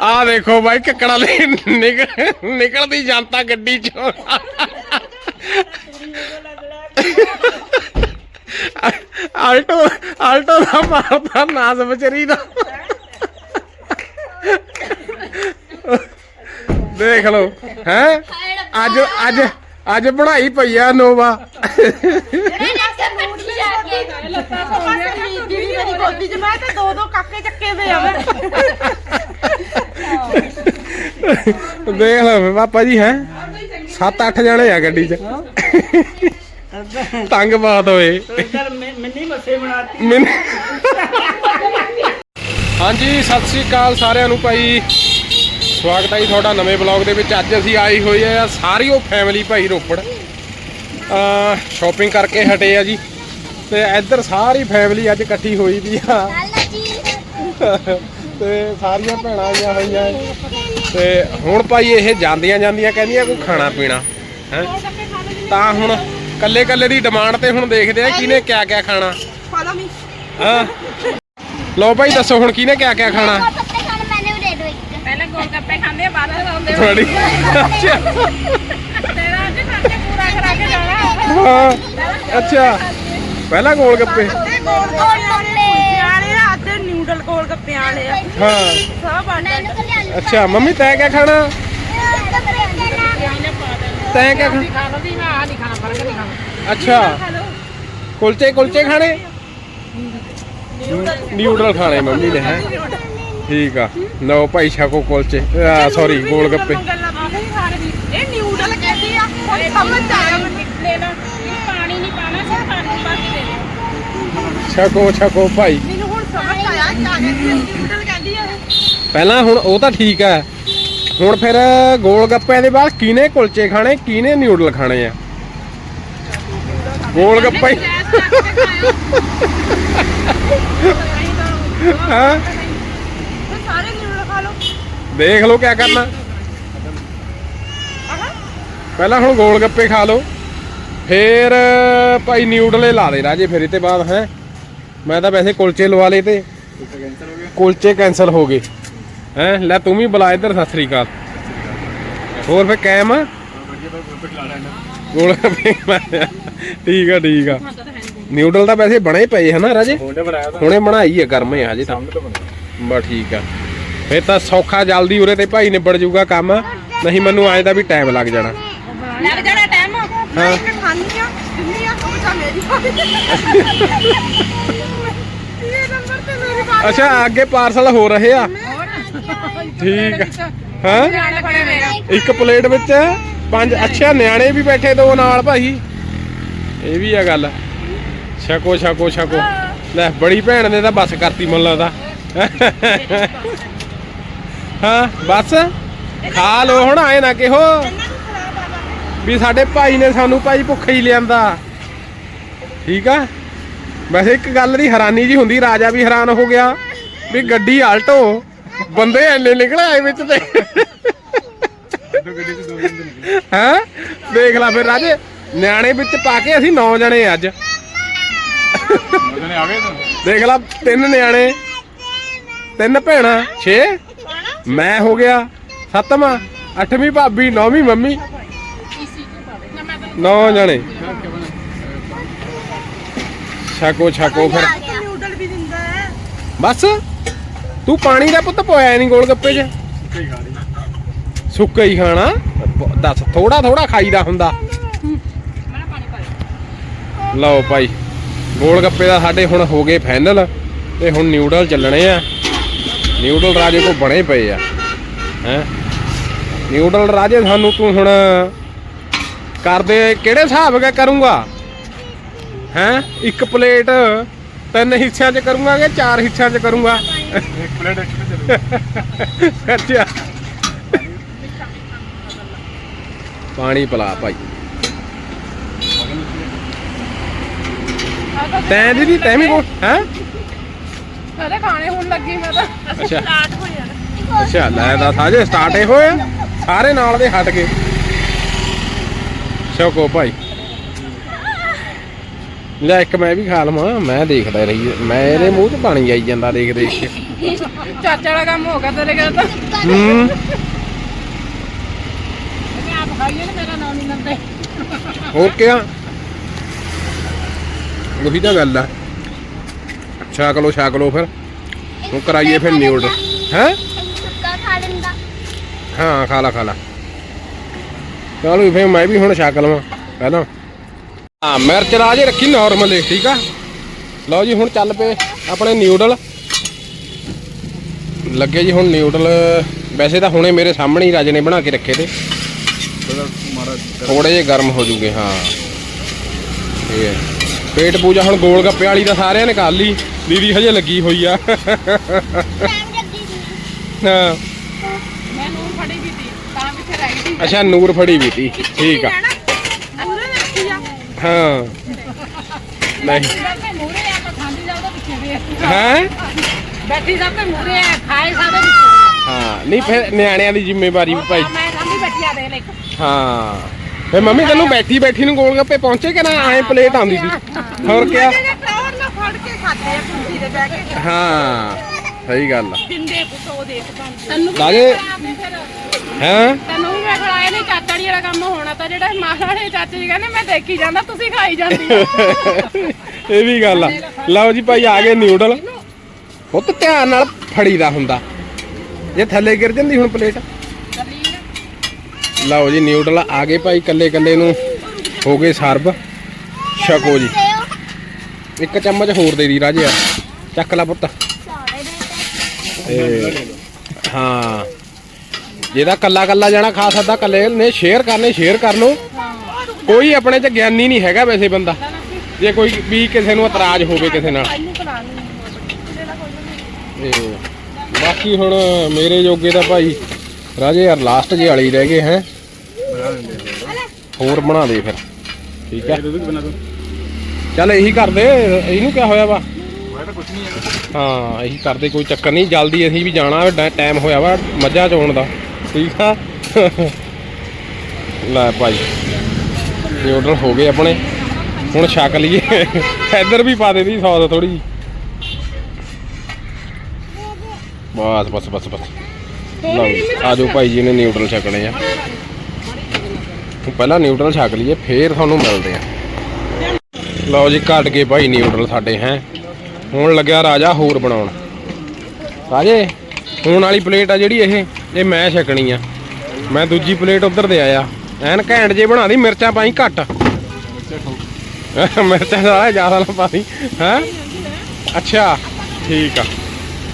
ਆ ਦੇਖੋ ਬਾਈ, ਕੱਕੜਾ ਲਈ ਨਿਕਲ ਨਿਕਲਦੀ ਜਨਤਾ ਗੱਡੀ ਚੋਂ। ਆਲਟੋ ਆਲਟੋ ਦਾ ਮਾਰਦਾ ਨਾਸ ਵਿਚਰੀ ਦਾ। ਦੇਖ ਲਓ, ਹੈ? ਅੱਜ ਅੱਜ ਅੱਜ ਬਣਾਈ ਪਈ ਆ ਨੋਵਾ। ਮੇਰੀ ਗੋਦੀ 'ਚ ਮੈਂ ਤੇ ਦੋ ਦੋ ਕਾਕੇ ਚੱਕੇ ਵੇ ਆ ਦੇਖ ਲਓ ਪਾਪਾ ਜੀ ਹੈ। 7-8 ਜਣੇ ਆ ਗੱਡੀ 'ਚ। ਤੰਗ ਬਾਤ ਹੋਏ। ਇੱਧਰ ਮੈਂ ਨਹੀਂ ਬਣਾਤੀ ਹਾਂਜੀ, ਸਤਿ ਸ੍ਰੀ ਅਕਾਲ ਸਾਰਿਆਂ ਨੂੰ ਭਾਈ। ਸਵਾਗਤ ਹੈ ਜੀ ਤੁਹਾਡਾ ਨਵੇਂ ਬਲੌਗ ਦੇ ਵਿੱਚ। ਅੱਜ ਅਸੀਂ ਆਏ ਹੋਏ ਆ ਸਾਰੀ ਉਹ ਫੈਮਿਲੀ ਭਾਈ ਰੋਪੜ। ਆ ਸ਼ਾਪਿੰਗ ਕਰਕੇ ਹਟੇ ਆ ਜੀ। ਤੇ ਇੱਧਰ ਸਾਰੀ ਫੈਮਿਲੀ ਅੱਜ ਇਕੱਠੀ ਹੋਈ ਵੀ ਆ। ਤੇ ਸਾਰੀਆਂ ਭੈਣਾਂ ਆਈਆਂ ਹੋਈਆਂ। ਤੇ ਹੁਣ ਭਾਈ ਇਹ ਜਾਂਦੀਆਂ ਜਾਂਦੀਆਂ ਕਹਿੰਦੀਆਂ ਕੋਈ ਖਾਣਾ ਪੀਣਾ ਹੈ? ਤਾਂ ਹੁਣ ਕੱਲੇ ਕੱਲੇ ਦੀ ਡਿਮਾਂਡ ਤੇ ਹੁਣ ਦੇਖਦੇ ਆ ਕਿਹਨੇ ਕਿਆ ਕਿਆ ਖਾਣਾ। ਫਾਲੋ ਮੀ ਹਾਂ। ਲਓ ਭਾਈ ਦੱਸੋ ਹੁਣ ਕਿਹਨੇ ਕਿਆ ਕਿਆ ਖਾਣਾ। ਪੱਤੇ ਖਾਣ ਮੈਨੇ ਵੀ ਦੇ ਦਿਓ ਇੱਕ ਪਹਿਲਾਂ ਗੋਲ ਗੱਪੇ ਖਾਂਦੇ ਆ ਬਾਅਦ ਆਉਂਦੇ ਤੁਹਾਡੀ ਅੱਛਾ। ਤੇਰਾ ਅੱਜ ਖਾ ਕੇ ਪੂਰਾ ਕਰਾ ਕੇ ਜਾਣਾ। ਹਾਂ। ਅੱਛਾ। ਪਹਿਲਾਂ ਗੋਲ ਗੱਪੇ ਗੋਲ ਆ ਗੱਪੇ ਆ। ਹਾਂ। ਸਭ ਆਂਡੇ ਅੱਛਾ ਮੰਮੀ ਤੈਂ ਕਿਆ ਖਾਣਾ? ਤੈਂ ਕਿਆ ਖਾਣਾ ਖਾ ਲਓ ਵੀ ਮੈਂ ਆ ਨਹੀਂ ਖਾਣਾ ਬਰਗਰ ਨਹੀਂ ਖਾਣਾ ਅੱਛਾ। ਕੁਲਚੇ ਕੁਲਚੇ ਖਾਣੇ? ਨਿਊਡਲ ਖਾਣੇ ਮੰਮੀ ਨੇ ਹੈ? ਠੀਕ ਆ। ਲਓ ਭਾਈ ਛਕੋ ਕੁਲਚੇ। ਆ ਸੌਰੀ ਗੋਲ ਗੱਪੇ। ਇਹ ਨਿਊਡਲ ਕਹਿੰਦੀ ਆ ਹੁਣ ਸਮਝ ਆਇਆ ਮੈਨੂੰ ਲੈ ਇਹ ਪਾਣੀ ਨਹੀਂ ਪਾਣਾ ਸਿਰਫ ਪਾਣੀ ਪਾ ਕੇ ਦੇ ਦੇ। ਛਕੋ ਛਕੋ ਭਾਈ। ਮੈਨੂੰ ਸਮਝ ਆਇਆ ਕਿਆ ਕਹਿੰਦੀ ਆ ਨਿਊਡਲ ਕਹਿੰਦੀ ਆ ਇਹ ਪਹਿਲਾਂ ਹੁਣ ਉਹ ਤਾਂ ਠੀਕ ਹੈ। ਹੁਣ ਫਿਰ ਗੋਲ ਗੱਪਿਆਂ ਦੇ ਬਾਅਦ ਕਿਹਨੇ ਕੁਲਚੇ ਖਾਣੇ ਕਿਹਨੇ ਨਿਊਡਲ ਖਾਣੇ ਆ? ਗੋਲ ਗੱਪਾ ਹੀ। ਸਾਰੇ ਨਿਊਡਲ ਖਾ ਲਓ। ਦੇਖ ਲਓ ਕਿਆ ਕਰਨਾ। ਪਹਿਲਾਂ ਹੁਣ ਗੋਲ ਗੱਪੇ ਖਾ ਲਓ। ਫੇਰ ਭਾਈ ਨਿਊਡਲੇ ਲਾ ਦੇ ਰਾਜੇ ਫਿਰ ਇਹ ਤੇ ਬਾਅਦ ਹੈ। ਮੈਂ ਤਾਂ ਵੈਸੇ ਕੁਲਚੇ ਲਵਾ ਲਏ ਤੇ ਕੁਲਚੇ ਕੈਨਸਲ ਹੋ ਗਏ। ਹੈ? ਲੈ ਤੂੰ ਵੀ ਬੁਲਾ ਇੱਧਰ ਸਤਿ ਸ੍ਰੀ ਅਕਾਲ। ਹੋਰ ਫੇ ਗੋਲ ਗੱਪੇ ਠੀਕ ਆ ਠੀਕ ਆ। ਨਿਊਡਲ ਤਾਂ ਵੈਸੇ ਬਣੇ ਪਏ ਹਨਾ ਰਾਜੇ? ਹੁਣੇ ਬਣਾਈ ਆ ਗਰਮੇ ਆ ਹਜੇ ਤਾਂ। ਬਸ ਠੀਕ ਆ। ਫੇਰ ਤਾਂ ਸੌਖਾ ਜਲਦੀ ਉਰੇ ਤੇ ਭਾਈ ਨਿਬੜ ਜਾਊਗਾ ਕੰਮ। ਨਹੀਂ ਮੈਨੂੰ ਐਂ ਦਾ ਵੀ ਟਾਈਮ ਲੱਗ ਜਾਣਾ। ਲੱਗ ਜਾਣਾ ਟਾਈਮ ਹਾਂ। ਖਾਣੀ ਆ ਜਿੰਨੀ ਆ ਉਹ ਤਾਂ ਮੇਰੀ ਅੱਛਾ, ਅੱਗੇ ਪਾਰਸਲ ਹੋ ਰਹੇ ਆ। ਠੀਕ ਆ। ਇੱਕ ਪਲੇਟ ਵਿੱਚ ਪੰਜ, ਅੱਛਾ, ਨਿਆਣੇ ਵੀ ਬੈਠੇ ਦੋ ਨਾਲ ਭਾਈ। ਇਹ ਵੀ ਆ ਗੱਲ। ਛਕੋ ਛਕੋ ਛਕੋ। ਲੈ, ਬੜੀ ਭੈਣ ਨੇ ਤਾਂ ਬਸ ਕਰਤੀ ਮਨ ਲੱਗਦਾ। ਹਾਂ, ਬੱਸ? ਖਾ ਲੋ ਹੁਣ, ਆਏ ਨਾ ਕਿਹੋ। ਵੀ ਸਾਡੇ ਭਾਈ ਨੇ ਸਾਨੂੰ ਭਾਈ ਭੁੱਖੇ ਹੀ ਲਿਆਂਦਾ। ਠੀਕ ਆ? ਵੈਸੇ ਇੱਕ ਗੱਲ ਦੀ ਹੈਰਾਨੀ ਜੀ ਹੁੰਦੀ, ਰਾਜਾ ਵੀ ਹੈਰਾਨ ਹੋ ਗਿਆ ਵੀ ਗੱਡੀ ਆਲਟੋ, ਬੰਦੇ ਐਨੇ ਨਿਕਲ ਆਏ ਵਿੱਚ ਤੇ। ਦੋ ਹੈਂ? ਦੇਖ ਲੈ ਫਿਰ ਰਾਜੇ, ਨਿਆਣੇ ਵਿੱਚ ਪਾ ਕੇ ਅਸੀਂ 9 ਜਣੇ ਅੱਜ। ਦੇਖ ਲੈ, ਤਿੰਨ ਨਿਆਣੇ, ਤਿੰਨ ਭੈਣਾਂ 6 ਮੈਂ ਹੋ ਗਿਆ ਸੱਤਵਾਂ, ਅੱਠਵੀਂ ਭਾਬੀ, ਨੌਵੀਂ ਮੰਮੀ। ਨੌ ਜਣੇ। ਛਕੋ ਛਕੋ ਫਿਰ। ਨਿਊਡਲ ਵੀ ਦਿੰਦਾ ਹੈ। ਬਸ। ਤੂੰ ਪਾਣੀ ਦਾ ਪੁੱਤ ਪੋਇਆ ਨਹੀਂ ਗੋਲ ਗੱਪੇ 'ਚ। ਕੀ ਖਾ ਰਹੀ ਸੁੱਕਾ ਹੀ ਖਾਣਾ। ਦੱਸ ਥੋੜਾ ਥੋੜਾ ਖਾਈਦਾ ਹੁੰਦਾ। ਲਓ ਭਾਈ ਗੋਲ ਗੱਪੇ ਦਾ ਸਾਡੇ ਹੁਣ ਹੋ ਗਏ ਫਾਈਨਲ ਤੇ ਹੁਣ ਨਿਊਡਲ ਚੱਲਣੇ ਆ। ਨਿਊਡਲ ਰਾਜੇ ਕੋ ਬਣੇ ਪਏ ਆ। ਹੈ? ਨਿਊਡਲ ਰਾਜੇ ਸਾਨੂੰ ਤੂੰ ਹੁਣ ਕਰਦੇ ਕਿਹੜੇ ਹਿਸਾਬ ਦਾ ਕਰੂੰਗਾ? ਹੈ? ਇੱਕ ਪਲੇਟ ਤਿੰਨ ਹਿੱਸਿਆਂ 'ਚ ਕਰੂੰਗਾ ਕਿ ਚਾਰ ਹਿੱਸਿਆਂ 'ਚ ਕਰੂੰਗਾ? ਇੱਕ ਪਲੇਟ ਐਕਸਟਰਾ ਚੱਲੇ ਅੱਛਾ। ਪਾਣੀ ਪਿਲਾ ਭਾਈ। ਤੈਂ ਦੀਦੀ ਤੈਂ ਵੀ ਕੋ ਹੈ? ਸਾਰੇ ਖਾਣੇ ਹੁਣ ਲੱਗੀ ਮੈਂ ਤਾਂ। ਅੱਛਾ। ਸਟਾਰਟ ਹੋ ਜਾਣਾ ਅੱਛਾ ਲੈ ਦਾ ਸਾਜੇ ਸਟਾਰਟ ਹੀ। ਸਾਰੇ ਨਾਲ ਦੇ ਹਟ ਗਏ ਸ਼ੌਕੋ ਭਾਈ। ਲੈ ਇੱਕ ਮੈਂ ਵੀ ਖਾ ਲਵਾਂ ਮੈਂ ਦੇਖਦਾ ਰਹੀ ਮੇਰੇ ਮੂੰਹ 'ਚ ਪਾਣੀ ਆਈ ਜਾਂਦਾ ਦੇਖ ਦੇਖ ਕੇ। ਚਾਚਾ ਵਾਲਾ ਕੰਮ ਹੋ ਗਿਆ ਤੇਰੇ ਘਰ ਤਾਂ। ਹੂੰ। ਮੈਂ ਆਪ ਖਾਈਏ ਨਾ ਮੇਰਾ ਨਾਂ ਨਹੀਂ ਲੰਦੇ। ਹੋਰ ਕਿਆ? ਉਹੀ ਤਾਂ ਗੱਲ ਆ। ਛਕ ਲੋ ਛਕ ਲੋ ਫਿਰ। ਹੁਣ ਕਰਾਈਏ ਫਿਰ ਨਿਊਡ ਹੈ? ਸੁੱਕਾ ਖਾ ਲੈਂਦਾ। ਹਾਂ ਖਾ ਲਾ ਖਾ ਲਾ। ਚਲੋ ਫਿਰ ਮੈਂ ਵੀ ਹੁਣ ਛਕ ਲਵਾਂ ਪਹਿਲਾਂ। ਹਾਂ ਮਿਰਚ ਰਾਜੇ ਰੱਖੀ ਨਾਰਮਲ ਠੀਕ ਆ? ਲਓ ਜੀ ਹੁਣ ਚੱਲ ਪਏ ਆਪਣੇ ਨਿਊਡਲ ਲੱਗੇ ਜੀ ਹੁਣ ਨਿਊਡਲ ਵੈਸੇ ਤਾਂ ਹੁਣੇ ਮੇਰੇ ਸਾਹਮਣੇ ਹੀ ਰਾਜੇ ਨੇ ਬਣਾ ਕੇ ਰੱਖੇ ਤੇ। ਥੋੜਾ ਜਿਹੇ ਗਰਮ ਹੋ ਜੂਗੇ ਹਾਂ। ਇਹ ਹੈ। ਪੇਟ ਪੂਜਾ ਹੁਣ ਗੋਲ ਗੱਪੇ ਵਾਲੀ ਤਾਂ ਸਾਰਿਆਂ ਨੇ ਕਰ ਲਈ ਦੀਦੀ ਹਜੇ ਲੱਗੀ ਹੋਈ ਆ। ਹਾਂ। ਮੈਂ ਨੂਨ ਫੜੀ ਵੀ ਤੀ ਤਾਂ ਰਹਿ ਗਈ ਸੀ। ਅੱਛਾ ਨੂਰ ਫੜੀ ਵੀ ਤੀ ਠੀਕ ਆ। ਹਾਂ। ਨਹੀਂ। ਬੈਠੀ ਮੂਰੇ ਆ ਤਾਂ ਖਾਂਦੀ ਜਾ ਉਹਦੇ ਪਿੱਛੇ ਵੀ ਹੈ? ਬੈਠੀ ਸਭ ਤੇ ਮੂਰੇ ਆ ਖਾਏ ਸਾਰੇ ਪਿੱਛੇ ਹਾਂ। ਨਹੀਂ ਫਿਰ ਨਿਆਣਿਆਂ ਦੀ ਜ਼ਿੰਮੇਵਾਰੀ ਵੀ ਭਾਈ। ਮੈਂ ਸਾਂਭੀ ਬੈਠੀ ਆ ਦੇ ਲੈ ਹਾਂ। ਫੇ ਮੰਮੀ ਤੈਨੂੰ ਬੈਠੀ ਬੈਠੀ ਨੂੰ ਗੋਲ ਗੱਪੇ ਪਹੁੰਚੇ ਕਿ ਨਾ? ਐਂ ਪਲੇਟ ਆਉਂਦੀ ਸੀ। ਹੋਰ ਕਿਆ? ਟਾਵਰ ਨਾਲ ਫੜ ਕੇ ਖਾਦੇ ਆ ਕੁੰਡੀ ਦੇ ਬਹਿ ਕੇ। ਹਾਂ। ਸਹੀ ਗੱਲ ਆ। ਦਿੰਦੇ ਪੁੱਤੋ ਦੇਖ ਤੈਨੂੰ ਵੀ ਰਾਜੇ ਹੈ? ਤੈਨੂੰ ਵੀ ਮੈਂ ਖੜਾਇਆ ਜੀ ਵਾਲਾ ਕੰਮ ਹੋਣਾ ਤਾਂ ਜਿਹੜਾ ਮਾਂ ਵਾਲੇ ਚਾਚੇ ਜੀ ਕਹਿੰਦੇ ਮੈਂ ਦੇਖੀ ਜਾਂਦਾ ਤੁਸੀਂ ਖਾਈ ਜਾਂਦੀ ਇਹ ਵੀ ਗੱਲ ਆ। ਲਓ ਜੀ ਭਾਈ ਆ ਗਏ ਨਿਊਡਲ ਬਹੁਤ ਧਿਆਨ ਨਾਲ ਫੜੀਦਾ ਹੁੰਦਾ। ਜੇ ਥੱਲੇ ਗਿਰ ਜਾਂਦੀ ਹੁਣ ਪਲੇਟ ਲਓ ਜੀ ਨਿਊਡਲ ਆ ਗਏ ਭਾਈ ਕੱਲੇ ਕੱਲੇ ਨੂੰ ਹੋ ਗਏ ਸਰਬ। ਛਕੋ ਜੀ। ਇੱਕ ਚਮਚ ਹੋਰ ਦੇ ਦੀ ਰਾਜੇ। ਚੱਕ ਲੈ ਪੁੱਤ। ਤੇ ਹਾਂ। ਜਿਹਦਾ ਕੱਲਾ ਕੱਲਾ ਜਾਣਾ ਖਾ ਸਕਦਾ, ਕੱਲੇ ਨੇ ਸ਼ੇਅਰ ਕਰਨੇ ਸ਼ੇਅਰ ਕਰ ਲਓ। ਕੋਈ ਆਪਣੇ ਚ ਗਿਆਨੀ ਨਹੀਂ ਹੈਗਾ ਵੈਸੇ ਬੰਦਾ। ਜੇ ਕੋਈ ਵੀ ਕਿਸੇ ਨੂੰ ਇਤਰਾਜ਼ ਹੋਵੇ ਕਿਸੇ ਨਾਲ। ਤੇ ਬਾਕੀ ਹੁਣ ਮੇਰੇ ਜੋਗੇ ਤਾਂ ਭਾਈ ਰਾਜੇ ਯਾਰ ਲਾਸਟ ਜੇ ਵਾਲੀ ਰਹਿ ਗਏ ਹੈ। ਹੋਰ ਬਣਾ ਦੇ ਫਿਰ। ਠੀਕ ਹੈ। ਚੱਲ ਇਹੀ ਕਰਦੇ, ਇਹਨੂੰ ਕਿਆ ਹੋਇਆ ਵਾ? ਹਾਂ, ਇਹੀ ਕਰਦੇ, ਕੋਈ ਚੱਕਰ ਨਹੀਂ। ਜਲਦੀ ਅਸੀਂ ਵੀ ਜਾਣਾ ਟਾਈਮ ਹੋਇਆ ਵਾ ਮੱਝਾਂ ਚੋਣ ਦਾ। ਠੀਕ ਆ? ਲੈ ਭਾਈ ਨਿਊਡਲ ਹੋ ਗਏ ਆਪਣੇ। ਹੁਣ ਛਕ ਲਈਏ। ਇੱਧਰ ਵੀ ਪਾ ਦੇ ਦੀ ਸੌਸ ਥੋੜੀ ਬਸ ਬਸ ਬਸ ਬਸ। ਲਓ ਜੀ, ਆ ਜਾਓ ਭਾਈ ਜੀ ਨੇ ਨਿਊਡਲ ਛਕਣੇ ਆ। ਪਹਿਲਾਂ ਨਿਊਡਲ ਛਕ ਲਈਏ ਫੇਰ ਤੁਹਾਨੂੰ ਮਿਲਦੇ ਆ। ਲਓ ਜੀ ਘਟ ਕੇ ਭਾਈ ਨਿਊਡਲ ਸਾਡੇ ਹੈ। ਹੁਣ ਲੱਗਿਆ ਰਾਜਾ ਹੋਰ ਬਣਾਉਣ। ਰਾਜੇ ਹੁਣ ਵਾਲੀ ਪਲੇਟ ਆ ਜਿਹੜੀ ਇਹ ਇਹ ਮੈਂ ਛਕਣੀ ਆ। ਮੈਂ ਦੂਜੀ ਪਲੇਟ ਉਧਰ ਦੇ ਆਇਆ। ਐਨ ਘੈਂਟ ਜੇ ਬਣਾ ਦੀ ਮਿਰਚਾਂ ਪਾਈ ਘੱਟ। ਮਿਰਚਾਂ ਸਾਰਾ ਜ਼ਿਆਦਾ ਨਾ ਪਾਈ ਹੈ? ਅੱਛਾ ਠੀਕ ਆ।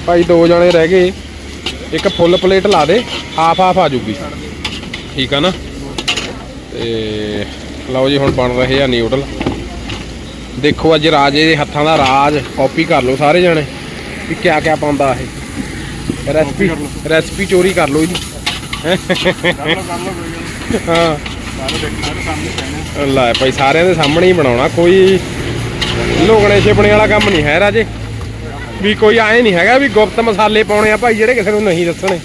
ਭਾਈ ਦੋ ਜਣੇ ਰਹਿ ਗਏ। ਇੱਕ ਫੁੱਲ ਪਲੇਟ ਲਾ ਦੇ ਹਾਫ ਹਾਫ ਆ ਜੂਗੀ। ਠੀਕ ਆ ਨਾ? ਤੇ ਲਓ ਜੀ ਹੁਣ ਬਣ ਰਹੇ ਆ ਨਿਊਡਲ। ਦੇਖੋ ਅੱਜ ਰਾਜੇ ਦੇ ਹੱਥਾਂ ਦਾ ਰਾਜ। ਕਾਪੀ ਕਰ ਲਓ ਸਾਰੇ ਜਣੇ ਵੀ ਕਿਆ ਕਿਆ ਪਾਉਂਦਾ ਇਹ। ਰੈਸਪੀ ਰੈਸਪੀ ਚੋਰੀ ਕਰ ਲਓ ਇਹਦੀ। ਕਰ ਲੋ ਕਰ ਗੱਲ ਹਾਂ। ਲੈ ਭਾਈ ਸਾਰਿਆਂ ਦੇ ਸਾਹਮਣੇ ਹੀ ਬਣਾਉਣਾ। ਕੋਈ ਲੋਗਣੇ ਛਿਪਣੇ ਵਾਲਾ ਕੰਮ ਨਹੀਂ ਹੈ ਰਾਜੇ। ਵੀ ਕੋਈ ਆਏ ਨਹੀਂ ਹੈਗਾ ਵੀ ਗੁਪਤ ਮਸਾਲੇ ਪਾਉਣੇ ਆ ਭਾਈ ਜਿਹੜੇ ਕਿਸੇ ਨੂੰ ਨਹੀਂ ਦੱਸਣੇ।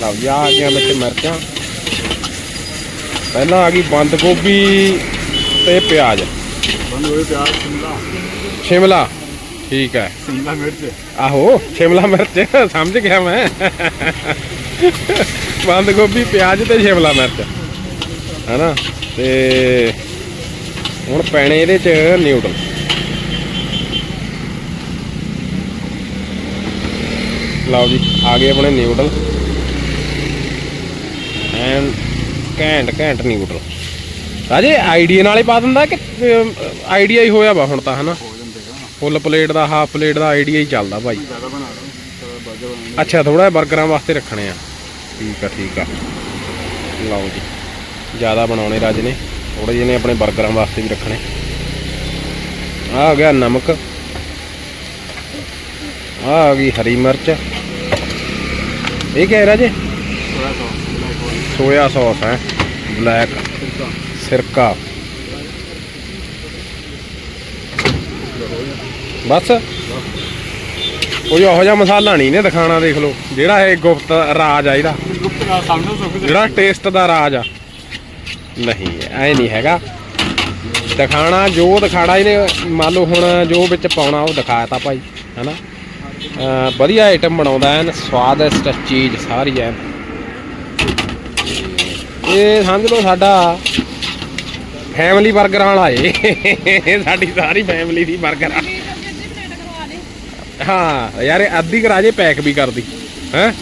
ਲਓ ਜੀ ਆ ਗਿਆ ਵਿੱਚ ਮਿਰਚਾਂ। ਪਹਿਲਾਂ ਆ ਗਈ ਬੰਦ ਗੋਭੀ ਤੇ ਪਿਆਜ਼। ਬੰਦ ਹੋਏ ਪਿਆਰ ਸ਼ਿਮਲਾ। ਸ਼ਿਮਲਾ। ਠੀਕ ਹੈ। ਸ਼ਿਮਲਾ ਮਿਰਚ। ਆਹੋ ਸ਼ਿਮਲਾ ਮਿਰਚ ਸਮਝ ਗਿਆ ਮੈਂ। ਬੰਦ ਗੋਭੀ ਪਿਆਜ਼ ਤੇ ਸ਼ਿਮਲਾ ਮਿਰਚ। ਹੈਨਾ? ਤੇ ਹੁਣ ਪੈਣੇ ਇਹਦੇ ਚ ਨਿਊਡਲ ਲਓ ਜੀ ਆ ਗਏ ਆਪਣੇ ਨਿਊਡਲ ਐਨ ਘੈਂਟ ਘੈਂਟ ਨਿਊਡਲ ਰਾਜੇ ਆਈਡੀਆ ਨਾਲੇ ਪਾ ਦਿੰਦਾ ਕਿ ਆਈਡੀਆ ਹੀ ਹੋਇਆ ਵਾ ਹੁਣ ਤਾਂ ਹਨਾ? ਹੋ ਫੁੱਲ ਪਲੇਟ ਦਾ ਹਾਫ ਪਲੇਟ ਦਾ ਆਈਡੀਆ ਹੀ ਚੱਲਦਾ ਭਾਈ। ਜ਼ਿਆਦਾ ਬਣਾ ਲਓ ਅੱਛਾ ਥੋੜਾ ਜਿਹਾ 버ਗਰਾਂ ਵਾਸਤੇ ਰੱਖਣੇ ਆ। ਠੀਕ ਆ ਠੀਕ ਆ। ਲਓ ਜੀ ਜ਼ਿਆਦਾ ਬਣਾਉਣੇ ਰਾਜ ਨੇ। ਥੋੜੇ ਜਿਹੇ ਨੇ ਆਪਣੇ 버ਗਰਾਂ ਵਾਸਤੇ ਵੀ ਰੱਖਣੇ। ਆ ਆ ਗਿਆ ਨਮਕ। ਆ ਆ ਗਈ ਹਰੀ ਮਿਰਚ। ਇਹ ਕੀ ਹੈ ਰਾਜੇ? Soya sauce. ਹੈ ਬਲੈਕ। ਸਿਰਕਾ ਸਿਰਕਾ ਬਸ। ਕੋਈ ਉਹੋ ਜਿਹਾ ਮਸਾਲਾ ਨਹੀਂ ਨੇ ਦਿਖਾਣਾ ਦੇਖ ਲਓ। ਜਿਹੜਾ ਇਹ ਗੁਪਤ ਰਾਜ ਆ ਇਹਦਾ। ਜਿਹੜਾ ਟੇਸਟ ਦਾ ਰਾਜ ਆ। ਨਹੀਂ, ਐ ਨਹੀਂ ਹੈਗਾ। ਦਿਖਾਣਾ ਜੋ ਦਿਖਾਣਾ ਇਹਨੇ, ਮੰਨ ਲਓ ਹੁਣ ਜੋ ਵਿੱਚ ਪਾਉਣਾ, ਉਹ ਦਿਖਾਤਾ ਭਾਈ, ਹੈਨਾ? ਵਧੀਆ ਆਈਟਮ ਬਣਾਉਂਦਾ ਐਨ, ਸਵਾਦਿਸ਼ਟ ਚੀਜ਼ ਸਾਰੀ ਐਨ। ਇਹ ਸਮਝ ਲਓ ਸਾਡਾ ਫੈਮਿਲੀ 버ਗਰਾਂ ਵਾਲਾ ਏ। ਸਾਡੀ ਸਾਰੀ ਫੈਮਿਲੀ ਦੀ 버ਗਰ ਆ। ਹਾਂ, ਯਾਰ ਇਹ ਅੱਧੀ ਕਰਾ ਜੇ ਪੈਕ ਵੀ ਕਰਦੀ। ਹੈ?